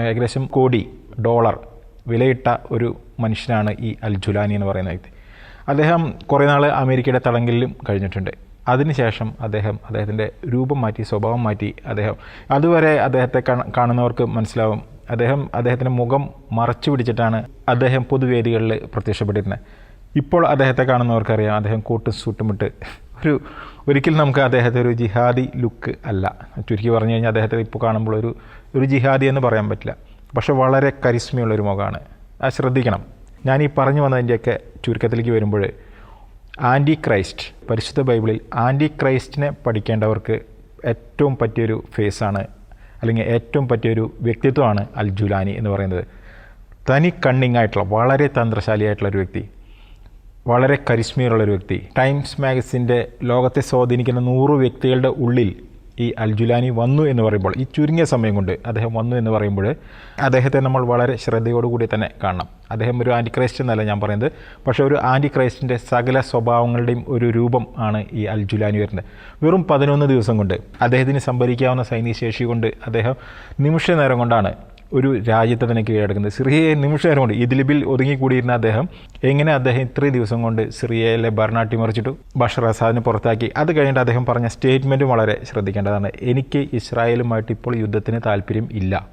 ഏകദേശം കോടി ഡോളർ വിലയിട്ട ഒരു മനുഷ്യനാണ് ഈ അൽ ജുലാനി എന്ന് പറയുന്ന വ്യക്തി. അദ്ദേഹം കുറേ നാൾ അമേരിക്കയുടെ തടങ്കലിലും കഴിഞ്ഞിട്ടുണ്ട്. അതിനുശേഷം അദ്ദേഹം അദ്ദേഹത്തിന്റെ രൂപം മാറ്റി സ്വഭാവം മാറ്റി അദ്ദേഹം അതുവരെ അദ്ദേഹത്തെ കാണുന്നവർക്ക് മനസ്സിലാവും. അദ്ദേഹം അദ്ദേഹത്തിന്റെ മുഖം മറച്ചു പിടിച്ചിട്ടാണ് അദ്ദേഹം പൊതുവേദികളിൽ പ്രത്യക്ഷപ്പെട്ടിരുന്നത്. ഇപ്പോൾ അദ്ദേഹത്തെ കാണുന്നവർക്കറിയാം അദ്ദേഹം കൂട്ടും സൂട്ടുമിട്ട് ഒരു ഒരിക്കലും നമുക്ക് അദ്ദേഹത്തെ ഒരു ജിഹാദി ലുക്ക് അല്ല. ചുരുക്കി പറഞ്ഞു കഴിഞ്ഞാൽ അദ്ദേഹത്തെ ഇപ്പോൾ കാണുമ്പോൾ ഒരു ഒരു ജിഹാദി എന്ന് പറയാൻ പറ്റില്ല. പക്ഷെ വളരെ കരിസ്മയുള്ളൊരു മുഖമാണ്. അത് ശ്രദ്ധിക്കണം. ഞാൻ ഈ പറഞ്ഞു വന്നതിന്റെയൊക്കെ ചുരുക്കത്തിലേക്ക് വരുമ്പോൾ ആന്റി ക്രൈസ്റ്റ് പരിശുദ്ധ ബൈബിളിൽ ആന്റി ക്രൈസ്റ്റിനെ പഠിക്കേണ്ടവർക്ക് ഏറ്റവും പറ്റിയൊരു ഫേസാണ് അല്ലെങ്കിൽ ഏറ്റവും പറ്റിയൊരു വ്യക്തിത്വമാണ് അൽ ജുലാനി എന്ന് പറയുന്നത്. തനി കണ്ണിങ് ആയിട്ടുള്ള വളരെ തന്ത്രശാലിയായിട്ടുള്ള ഒരു വ്യക്തി വളരെ കരിസ്മയുള്ളൊരു വ്യക്തി. ടൈംസ് മാഗസിന്റെ ലോകത്തെ സ്വാധീനിക്കുന്ന നൂറ് വ്യക്തികളുടെ ഉള്ളിൽ ഈ അൽജുലാനി വന്നു എന്ന് പറയുമ്പോൾ ഈ ചുരുങ്ങിയ സമയം കൊണ്ട് അദ്ദേഹം വന്നു എന്ന് പറയുമ്പോൾ അദ്ദേഹത്തെ നമ്മൾ വളരെ ശ്രദ്ധയോടുകൂടി തന്നെ കാണണം. അദ്ദേഹം ഒരു ആന്റി ക്രൈസ്റ്റ് എന്നല്ല ഞാൻ പറയുന്നത്. പക്ഷേ ഒരു ആന്റി ക്രൈസ്റ്റിന്റെ സകല സ്വഭാവങ്ങളുടെയും ഒരു രൂപം ആണ് ഈ അൽജുലാനി വരുന്നത്. വെറും പതിനൊന്ന് ദിവസം കൊണ്ട് അദ്ദേഹത്തിന് സംഭരിക്കാവുന്ന സൈനിക ശേഷി കൊണ്ട് അദ്ദേഹം നിമിഷ നേരം കൊണ്ടാണ് ഒരു രാജ്യത്തെ തന്നെ കീഴടക്കുന്നത്. സിറിയയെ നിമിഷം കൊണ്ട് ഇദ്ലിബിൽ ഒതുങ്ങിക്കൂടിയിരുന്ന അദ്ദേഹം എങ്ങനെ അദ്ദേഹം ഇത്രയും ദിവസം കൊണ്ട് സിറിയയിലെ ഭരണാട്ടി അട്ടിമറിച്ചിട്ടു ബഷർ അസാദിനെ പുറത്താക്കി? അത് കഴിഞ്ഞിട്ട് അദ്ദേഹം പറഞ്ഞ സ്റ്റേറ്റ്മെന്റും വളരെ ശ്രദ്ധിക്കേണ്ടതാണ്. എനിക്ക് ഇസ്രായേലുമായിട്ട് ഇപ്പോൾ യുദ്ധത്തിന് താല്പര്യം ഇല്ല.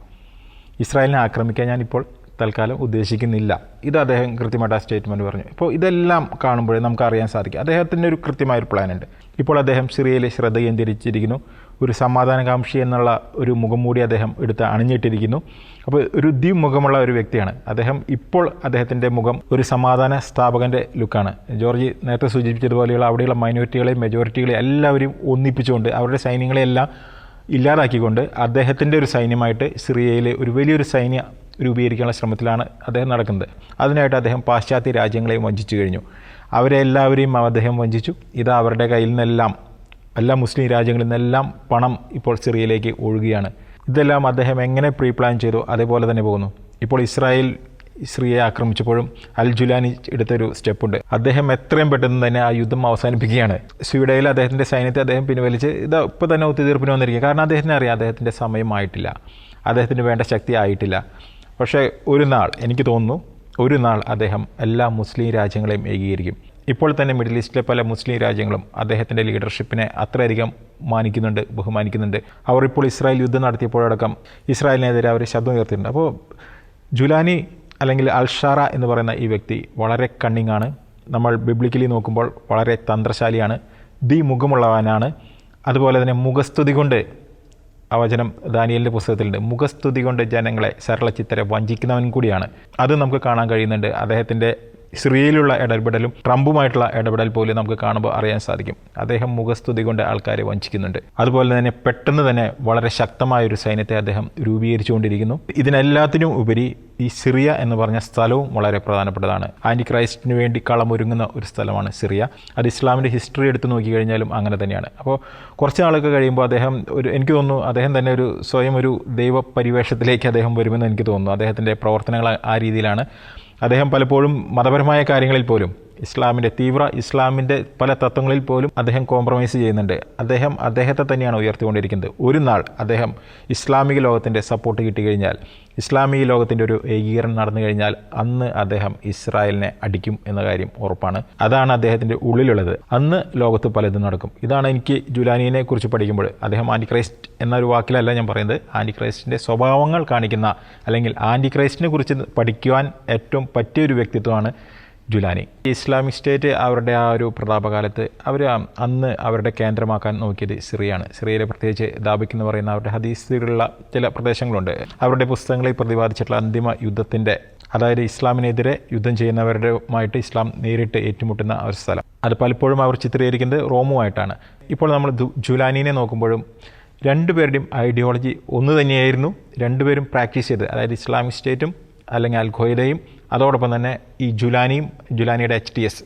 ഇസ്രായേലിനെ ആക്രമിക്കാൻ ഞാനിപ്പോൾ തൽക്കാലം ഉദ്ദേശിക്കുന്നില്ല. ഇത് അദ്ദേഹം കൃത്യമായിട്ട് ആ സ്റ്റേറ്റ്മെന്റ് പറഞ്ഞു. ഇപ്പോൾ ഇതെല്ലാം കാണുമ്പോഴേ നമുക്ക് അറിയാൻ സാധിക്കും. അദ്ദേഹത്തിന്റെ ഒരു കൃത്യമായൊരു പ്ലാനുണ്ട്. ഇപ്പോൾ അദ്ദേഹം സിറിയയിൽ ശ്രദ്ധ കേന്ദ്രീകരിച്ചിരിക്കുന്നു. ഒരു സമാധാനകാംക്ഷി എന്നുള്ള ഒരു മുഖം മൂടി അദ്ദേഹം എടുത്ത് അണിഞ്ഞിട്ടിരിക്കുന്നു. അപ്പോൾ ഒരു ദ്വിമുഖമുള്ള ഒരു വ്യക്തിയാണ്. അദ്ദേഹം ഇപ്പോൾ അദ്ദേഹത്തിന്റെ മുഖം ഒരു സമാധാന സ്ഥാപകന്റെ ലുക്കാണ്. ജോർജ് നേരത്തെ സൂചിപ്പിച്ചതുപോലെയുള്ള അവിടെയുള്ള മൈനോറിറ്റികളെ മെജോറിറ്റികളെ എല്ലാവരും ഒന്നിപ്പിച്ചുകൊണ്ട് അവരുടെ സൈന്യങ്ങളെയെല്ലാം ഇല്ലാതാക്കിക്കൊണ്ട് അദ്ദേഹത്തിന്റെ ഒരു സൈന്യമായിട്ട് സിറിയയിലെ ഒരു വലിയൊരു സൈന്യ രൂപീകരിക്കാനുള്ള ശ്രമത്തിലാണ് അദ്ദേഹം നടക്കുന്നത്. അതിനായിട്ട് അദ്ദേഹം പാശ്ചാത്യ രാജ്യങ്ങളെയും വഞ്ചിച്ചു കഴിഞ്ഞു. അവരെ എല്ലാവരെയും അദ്ദേഹം വഞ്ചിച്ചു. ഇത് അവരുടെ കയ്യിൽ നിന്നെല്ലാം എല്ലാ മുസ്ലിം രാജ്യങ്ങളിൽ നിന്നെല്ലാം പണം ഇപ്പോൾ സിറിയയിലേക്ക് ഒഴുകുകയാണ് ഇതെല്ലാം അദ്ദേഹം എങ്ങനെ പ്രീ പ്ലാൻ ചെയ്തു അതേപോലെ തന്നെ പോകുന്നു. ഇപ്പോൾ ഇസ്രായേൽ സിറിയയെ ആക്രമിച്ചപ്പോഴും അൽ ജുലാനി എടുത്തൊരു സ്റ്റെപ്പുണ്ട്. അദ്ദേഹം എത്രയും പെട്ടെന്ന് തന്നെ ആ യുദ്ധം അവസാനിപ്പിക്കുകയാണ്. സ്വീഡയിൽ അദ്ദേഹത്തിന്റെ സൈന്യത്തെ അദ്ദേഹം പിൻവലിച്ച് ഇത് ഇപ്പോൾ തന്നെ ഒത്തുതീർപ്പിന് വന്നിരിക്കുക കാരണം അദ്ദേഹത്തിന് അറിയാം അദ്ദേഹത്തിന്റെ സമയമായിട്ടില്ല അദ്ദേഹത്തിന് വേണ്ട ശക്തി ആയിട്ടില്ല. പക്ഷേ ഒരു നാൾ എനിക്ക് തോന്നുന്നു ഒരു നാൾ അദ്ദേഹം എല്ലാ മുസ്ലിം രാജ്യങ്ങളെയും ഏകീകരിക്കും. ഇപ്പോൾ തന്നെ മിഡിൽ ഈസ്റ്റിലെ പല മുസ്ലിം രാജ്യങ്ങളും അദ്ദേഹത്തിന്റെ ലീഡർഷിപ്പിനെ അത്രയധികം മാനിക്കുന്നുണ്ട് ബഹുമാനിക്കുന്നുണ്ട്. അവർ ഇപ്പോൾ ഇസ്രായേൽ യുദ്ധം നടത്തിയപ്പോഴടക്കം ഇസ്രായേലിനെതിരെ അവർ ശബ്ദം ഉയർത്തിയിട്ടുണ്ട്. അപ്പോൾ ജുലാനി അല്ലെങ്കിൽ അൽഷാറ എന്ന് പറയുന്ന ഈ വ്യക്തി വളരെ കണ്ണിങ് ആണ്. നമ്മൾ ബിബ്ലിക്കലി നോക്കുമ്പോൾ വളരെ തന്ത്രശാലിയാണ് ദി മുഖമുള്ളവനാണ് അതുപോലെ തന്നെ മുഖസ്തുതി കൊണ്ട് ആ വചനം ദാനിയലിന്റെ പുസ്തകത്തിലുണ്ട്. മുഖസ്തുതി കൊണ്ട് ജനങ്ങളെ സരളചിത്തരെ വഞ്ചിക്കുന്നവൻ കൂടിയാണ്. അത് നമുക്ക് കാണാൻ കഴിയുന്നുണ്ട്. അദ്ദേഹത്തിന്റെ സിറിയയിലുള്ള ഇടപെടലും ട്രംപുമായിട്ടുള്ള ഇടപെടൽ പോലും നമുക്ക് കാണുമ്പോൾ അറിയാൻ സാധിക്കും. അദ്ദേഹം മുഖസ്തുതി കൊണ്ട് ആൾക്കാരെ വഞ്ചിക്കുന്നുണ്ട്. അതുപോലെ തന്നെ പെട്ടെന്ന് തന്നെ വളരെ ശക്തമായ ഒരു സൈന്യത്തെ അദ്ദേഹം രൂപീകരിച്ചുകൊണ്ടിരിക്കുന്നു. ഇതിനെല്ലാത്തിനും ഉപരി ഈ സിറിയ എന്ന് പറഞ്ഞ സ്ഥലവും വളരെ പ്രധാനപ്പെട്ടതാണ്. ആന്റി ക്രൈസ്റ്റിന് വേണ്ടി കളമൊരുങ്ങുന്ന ഒരു സ്ഥലമാണ് സിറിയ. അത് ഇസ്ലാമിന്റെ ഹിസ്റ്ററി എടുത്ത് നോക്കിക്കഴിഞ്ഞാലും അങ്ങനെ തന്നെയാണ്. അപ്പോൾ കുറച്ച് നാളൊക്കെ കഴിയുമ്പോൾ അദ്ദേഹം ഒരു എനിക്ക് തോന്നുന്നു അദ്ദേഹം തന്നെ ഒരു സ്വയം ഒരു ദൈവ പരിവേഷത്തിലേക്ക് അദ്ദേഹം വരുമെന്ന് എനിക്ക് തോന്നുന്നു. അദ്ദേഹത്തിന്റെ പ്രവർത്തനങ്ങൾ ആ രീതിയിലാണ്. അദ്ദേഹം പലപ്പോഴും മതപരമായ കാര്യങ്ങളിൽ പോലും ഇസ്ലാമിന്റെ തീവ്ര ഇസ്ലാമിന്റെ പല തത്വങ്ങളിൽ പോലും അദ്ദേഹം കോംപ്രമൈസ് ചെയ്യുന്നുണ്ട്. അദ്ദേഹം അദ്ദേഹത്തെ തന്നെയാണ് ഉയർത്തിക്കൊണ്ടിരിക്കുന്നത്. ഒരു നാൾ അദ്ദേഹം ഇസ്ലാമിക ലോകത്തിന്റെ സപ്പോർട്ട് കിട്ടിക്കഴിഞ്ഞാൽ ഇസ്ലാമിക ലോകത്തിന്റെ ഒരു ഏകീകരണം നടന്നു കഴിഞ്ഞാൽ അന്ന് അദ്ദേഹം ഇസ്രായേലിനെ അടിക്കും എന്ന കാര്യം ഉറപ്പാണ്. അതാണ് അദ്ദേഹത്തിന്റെ ഉള്ളിലുള്ളത്. അന്ന് ലോകത്ത് പലതും നടക്കും. ഇതാണ് എനിക്ക് ജുലാനിയെ കുറിച്ച് പഠിക്കുമ്പോൾ അദ്ദേഹം ആന്റി ക്രൈസ്റ്റ് എന്നൊരു വാക്കിലല്ല ഞാൻ പറയുന്നത്. ആന്റി ക്രൈസ്റ്റിന്റെ സ്വഭാവങ്ങൾ കാണിക്കുന്ന അല്ലെങ്കിൽ ആന്റി ക്രൈസ്റ്റിനെ കുറിച്ച് പഠിക്കുവാൻ ഏറ്റവും പറ്റിയൊരു വ്യക്തിത്വമാണ് ജുലാനി. ഇസ്ലാമിക് സ്റ്റേറ്റ് അവരുടെ ആ ഒരു പ്രതാപകാലത്ത് അവർ അന്ന് അവരുടെ കേന്ദ്രമാക്കാൻ നോക്കിയത് സിറിയാണ് സിറിയയിലെ പ്രത്യേകിച്ച് ദാബിക് എന്ന് പറയുന്ന അവരുടെ ഹദീസിലുള്ള ചില പ്രദേശങ്ങളുണ്ട്. അവരുടെ പുസ്തകങ്ങളിൽ പ്രതിപാദിച്ചിട്ടുള്ള അന്തിമ യുദ്ധത്തിന്റെ അതായത് ഇസ്ലാമിനെതിരെ യുദ്ധം ചെയ്യുന്നവരുമായിട്ട് ഇസ്ലാം നേരിട്ട് ഏറ്റുമുട്ടുന്ന ഒരു സ്ഥലം. അത് പലപ്പോഴും അവർ ചിത്രീകരിക്കുന്നത് റോമുമായിട്ടാണ്. ഇപ്പോൾ നമ്മൾ ജുലാനിനെ നോക്കുമ്പോഴും രണ്ടുപേരുടെയും ഐഡിയോളജി ഒന്ന് തന്നെയായിരുന്നു. രണ്ടുപേരും പ്രാക്ടീസ് ചെയ്ത് അതായത് ഇസ്ലാമിക് സ്റ്റേറ്റും അല്ലെങ്കിൽ അൽ അതോടൊപ്പം തന്നെ ഈ ജുലാനിയും ജുലാനിയുടെ എച്ച് ടി എസ്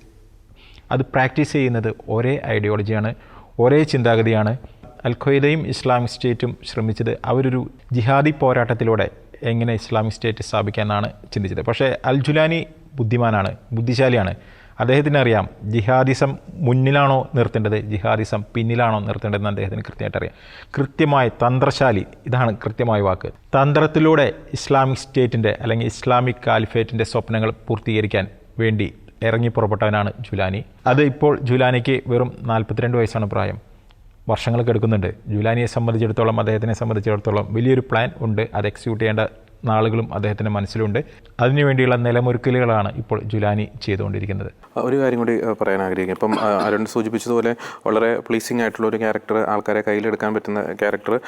അത് പ്രാക്ടീസ് ചെയ്യുന്നത് ഒരേ ഐഡിയോളജിയാണ് ഒരേ ചിന്താഗതിയാണ്. അൽ ഇസ്ലാമിക് സ്റ്റേറ്റും ശ്രമിച്ചത് അവരൊരു ജിഹാദി പോരാട്ടത്തിലൂടെ എങ്ങനെ ഇസ്ലാമിക് സ്റ്റേറ്റ് സ്ഥാപിക്കാമെന്നാണ് ചിന്തിച്ചത്. പക്ഷേ അൽ ജുലാനി ബുദ്ധിമാനാണ് ബുദ്ധിശാലിയാണ്. അദ്ദേഹത്തിന് അറിയാം ജിഹാദിസം മുന്നിലാണോ നിർത്തേണ്ടത് ജിഹാദിസം പിന്നിലാണോ നിർത്തേണ്ടതെന്ന് അദ്ദേഹത്തിന് കൃത്യമായിട്ട് അറിയാം. കൃത്യമായ തന്ത്രശാലി ഇതാണ് കൃത്യമായ വാക്ക്. തന്ത്രത്തിലൂടെ ഇസ്ലാമിക് സ്റ്റേറ്റിന്റെ അല്ലെങ്കിൽ ഇസ്ലാമിക് കാലിഫേറ്റിന്റെ സ്വപ്നങ്ങൾ പൂർത്തീകരിക്കാൻ വേണ്ടി ഇറങ്ങി പുറപ്പെട്ടവനാണ് ജുലാനി. അത് ഇപ്പോൾ ജുലാനിക്ക് വെറും നാൽപ്പത്തിരണ്ട് വയസ്സാണ് പ്രായം. വർഷങ്ങളൊക്കെ എടുക്കുന്നുണ്ട്. ജുലാനിയെ സംബന്ധിച്ചിടത്തോളം അദ്ദേഹത്തിനെ സംബന്ധിച്ചിടത്തോളം വലിയൊരു പ്ലാൻ ഉണ്ട്. അത് എക്സിക്യൂട്ട് ചെയ്യേണ്ട നാളുകളും അദ്ദേഹത്തിന്റെ മനസ്സിലുണ്ട്. അതിനുവേണ്ടിയുള്ള നിലമൊരുക്കലുകളാണ് ഇപ്പോൾ ജുലാനി ചെയ്തുകൊണ്ടിരിക്കുന്നത്. ഒരു കാര്യം കൂടി പറയാൻ ആഗ്രഹിക്കും ഇപ്പം അരുൺ സൂചിപ്പിച്ചതുപോലെ വളരെ പ്ലീസിംഗ് ആയിട്ടുള്ള ഒരു ക്യാരക്ടർ ആൾക്കാരെ കയ്യിലെടുക്കാൻ പറ്റുന്ന ക്യാരക്ടർ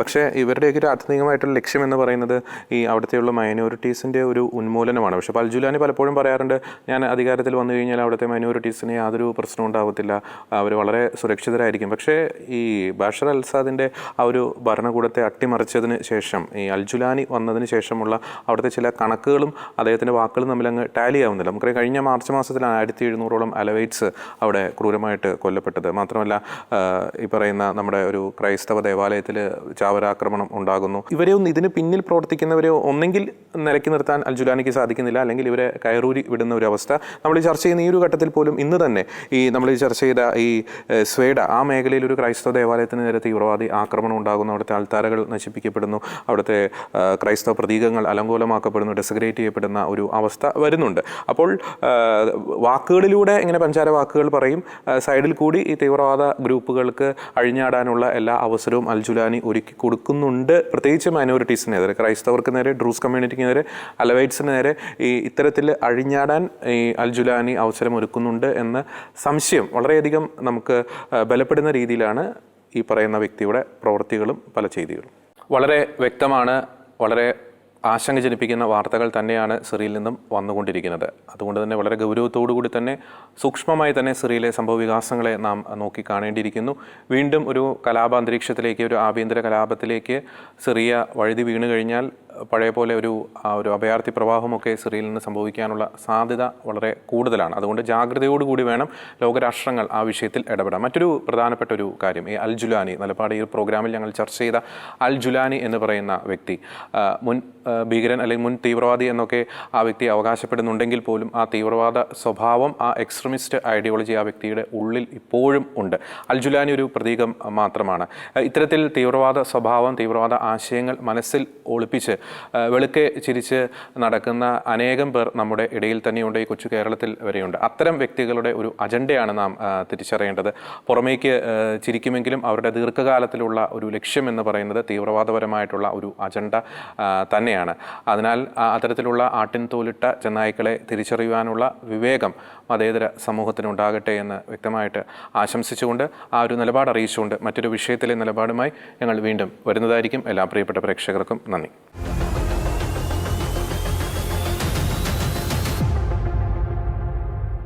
പക്ഷേ ഇവരുടെയൊക്കെ ഒരു ആത്മീയമായിട്ടുള്ള ലക്ഷ്യം എന്ന് പറയുന്നത് ഈ അവിടുത്തെയുള്ള മൈനോറിറ്റീസിന്റെ ഒരു ഉന്മൂലനമാണ്. പക്ഷേ പൽജുലാനി പലപ്പോഴും പറയാറുണ്ട് ഞാൻ അധികാരത്തിൽ വന്നു കഴിഞ്ഞാൽ അവിടുത്തെ മൈനോറിറ്റീസിന് യാതൊരു പ്രശ്നവും ഉണ്ടാവത്തില്ല. അവർ വളരെ സുരക്ഷിതരായിരിക്കും. പക്ഷേ ഈ ബാഷർ അൽസാദിന്റെ ആ ഒരു ഭരണകൂടത്തെ അട്ടിമറിച്ചതിന് ശേഷം ഈ അൽജുലാനി വന്നതിന് ശേഷമുള്ള അവിടുത്തെ ചില കണക്കുകളും അദ്ദേഹത്തിന്റെ വാക്കുകളും തമ്മിൽ അങ്ങ് ടാലി ആവുന്നില്ല. നമുക്കറിയാം കഴിഞ്ഞ മാർച്ച് മാസത്തിലാണ് ആയിരത്തി എഴുന്നൂറോളം അലവൈറ്റ്സ് അവിടെ ക്രൂരമായിട്ട് കൊല്ലപ്പെട്ടത്. മാത്രമല്ല ഈ പറയുന്ന നമ്മുടെ ഒരു ക്രൈസ്തവ ദേവാലയത്തിൽ ചാവരാക്രമണം ഉണ്ടാകുന്നു. ഇവരെ ഒന്ന് ഇതിന് പിന്നിൽ പ്രവർത്തിക്കുന്നവരെ ഒന്നെങ്കിൽ നിലയ്ക്ക് നിർത്താൻ അൽജുലാനിക്ക് സാധിക്കുന്നില്ല അല്ലെങ്കിൽ ഇവരെ കയറൂരി വിടുന്ന ഒരു അവസ്ഥ നമ്മൾ ചർച്ച ചെയ്യുന്ന ഈ ഒരു ഘട്ടത്തിൽ പോലും ഇന്ന് തന്നെ ഈ നമ്മൾ ചർച്ച ചെയ്ത ഈ സ്വേഡ ആ മേഖലയിൽ ഒരു ക്രൈസ്തവ ദേവാലയത്തിന് നേരെ തീവ്രവാദി ആക്രമണം ഉണ്ടാകുന്നു. അവിടുത്തെ ആൾത്താരകൾ നശിപ്പിക്കപ്പെടുന്നു. അവിടുത്തെ ക്രൈസ്തവ ക്രൈസ്തവ പ്രതീകങ്ങൾ അലങ്കോലമാക്കപ്പെടുന്നു ഡെസഗ്രേറ്റ് ചെയ്യപ്പെടുന്ന ഒരു അവസ്ഥ വരുന്നുണ്ട്. അപ്പോൾ വാക്കുകളിലൂടെ ഇങ്ങനെ പഞ്ചാര വാക്കുകൾ പറയും. സൈഡിൽ കൂടി ഈ തീവ്രവാദ ഗ്രൂപ്പുകൾക്ക് അഴിഞ്ഞാടാനുള്ള എല്ലാ അവസരവും അൽജുലാനി ഒരുക്കി കൊടുക്കുന്നുണ്ട്. പ്രത്യേകിച്ച് മൈനോറിറ്റീസിനെതിരെ ക്രൈസ്തവർക്ക് നേരെ ഡ്രൂസ് കമ്മ്യൂണിറ്റിക്ക് നേരെ അലവൈറ്റ്സിന് നേരെ ഈ ഇത്തരത്തിൽ അഴിഞ്ഞാടാൻ ഈ അൽജുലാനി അവസരം ഒരുക്കുന്നുണ്ട് എന്ന സംശയം വളരെയധികം നമുക്ക് ബലപ്പെടുന്ന രീതിയിലാണ് ഈ പറയുന്ന വ്യക്തിയുടെ പ്രവൃത്തികളും പല ചെയ്തികളും. വളരെ വ്യക്തമാണ് വളരെ ആശങ്ക ജനിപ്പിക്കുന്ന വാർത്തകൾ തന്നെയാണ് സിറിയിൽ നിന്നും വന്നുകൊണ്ടിരിക്കുന്നത്. അതുകൊണ്ട് തന്നെ വളരെ ഗൗരവത്തോടു കൂടി തന്നെ സൂക്ഷ്മമായി തന്നെ സിറിയിലെ സംഭവ വികാസങ്ങളെ നാം നോക്കി കാണേണ്ടിയിരിക്കുന്നു. വീണ്ടും ഒരു കലാപാന്തരീക്ഷത്തിലേക്ക് ഒരു ആഭ്യന്തര കലാപത്തിലേക്ക് സിറിയ വഴുതി വീണു കഴിഞ്ഞാൽ പഴയ പോലെ ഒരു ഒരു അഭയാർത്ഥി പ്രവാഹമൊക്കെ സിറിയയിൽ നിന്ന് സംഭവിക്കാനുള്ള സാധ്യത വളരെ കൂടുതലാണ്. അതുകൊണ്ട് ജാഗ്രതയോടുകൂടി വേണം ലോകരാഷ്ട്രങ്ങൾ ആ വിഷയത്തിൽ ഇടപെടാൻ. മറ്റൊരു പ്രധാനപ്പെട്ട ഒരു കാര്യം ഈ അൽ ജുലാനി നിലപാട് ഈ പ്രോഗ്രാമിൽ ഞങ്ങൾ ചർച്ച ചെയ്ത അൽ ജുലാനി എന്ന് പറയുന്ന വ്യക്തി മുൻ ഭീകരൻ അല്ലെങ്കിൽ മുൻ തീവ്രവാദി എന്നൊക്കെ ആ വ്യക്തി അവകാശപ്പെടുന്നുണ്ടെങ്കിൽ പോലും ആ തീവ്രവാദ സ്വഭാവം ആ എക്സ്ട്രീമിസ്റ്റ് ഐഡിയോളജി ആ വ്യക്തിയുടെ ഉള്ളിൽ ഇപ്പോഴും ഉണ്ട്. അൽജുലാനി ഒരു പ്രതീകം മാത്രമാണ്. ഇത്തരത്തിൽ തീവ്രവാദ സ്വഭാവം തീവ്രവാദ ആശയങ്ങൾ മനസ്സിൽ ഒളിപ്പിച്ച് വെളുക്കെ ചിരിച്ച് നടക്കുന്ന അനേകം പേർ നമ്മുടെ ഇടയിൽ തന്നെയുണ്ട് ഈ കൊച്ചു കേരളത്തിൽ വരെയുണ്ട്. അത്തരം വ്യക്തികളുടെ ഒരു അജണ്ടയാണ് നാം തിരിച്ചറിയേണ്ടത്. പുറമേക്ക് ചിരിക്കുമെങ്കിലും അവരുടെ ദീർഘകാലത്തിലുള്ള ഒരു ലക്ഷ്യം എന്ന് പറയുന്നത് തീവ്രവാദപരമായിട്ടുള്ള ഒരു അജണ്ട ആ, തന്നെയാണ്. അതിനാൽ അത്തരത്തിലുള്ള ആട്ടിൻ തോലിട്ട ചെന്നായ്ക്കളെ തിരിച്ചറിയുവാനുള്ള വിവേകം മതേതര സമൂഹത്തിനുണ്ടാകട്ടെ എന്ന് വ്യക്തമായിട്ട് ആശംസിച്ചുകൊണ്ട് ആ ഒരു നിലപാട് അറിയിച്ചുകൊണ്ട് മറ്റൊരു വിഷയത്തിലെ നിലപാടുമായി ഞങ്ങൾ വീണ്ടും വരുന്നതായിരിക്കും. എല്ലാ പ്രിയപ്പെട്ട പ്രേക്ഷകർക്കും നന്ദി.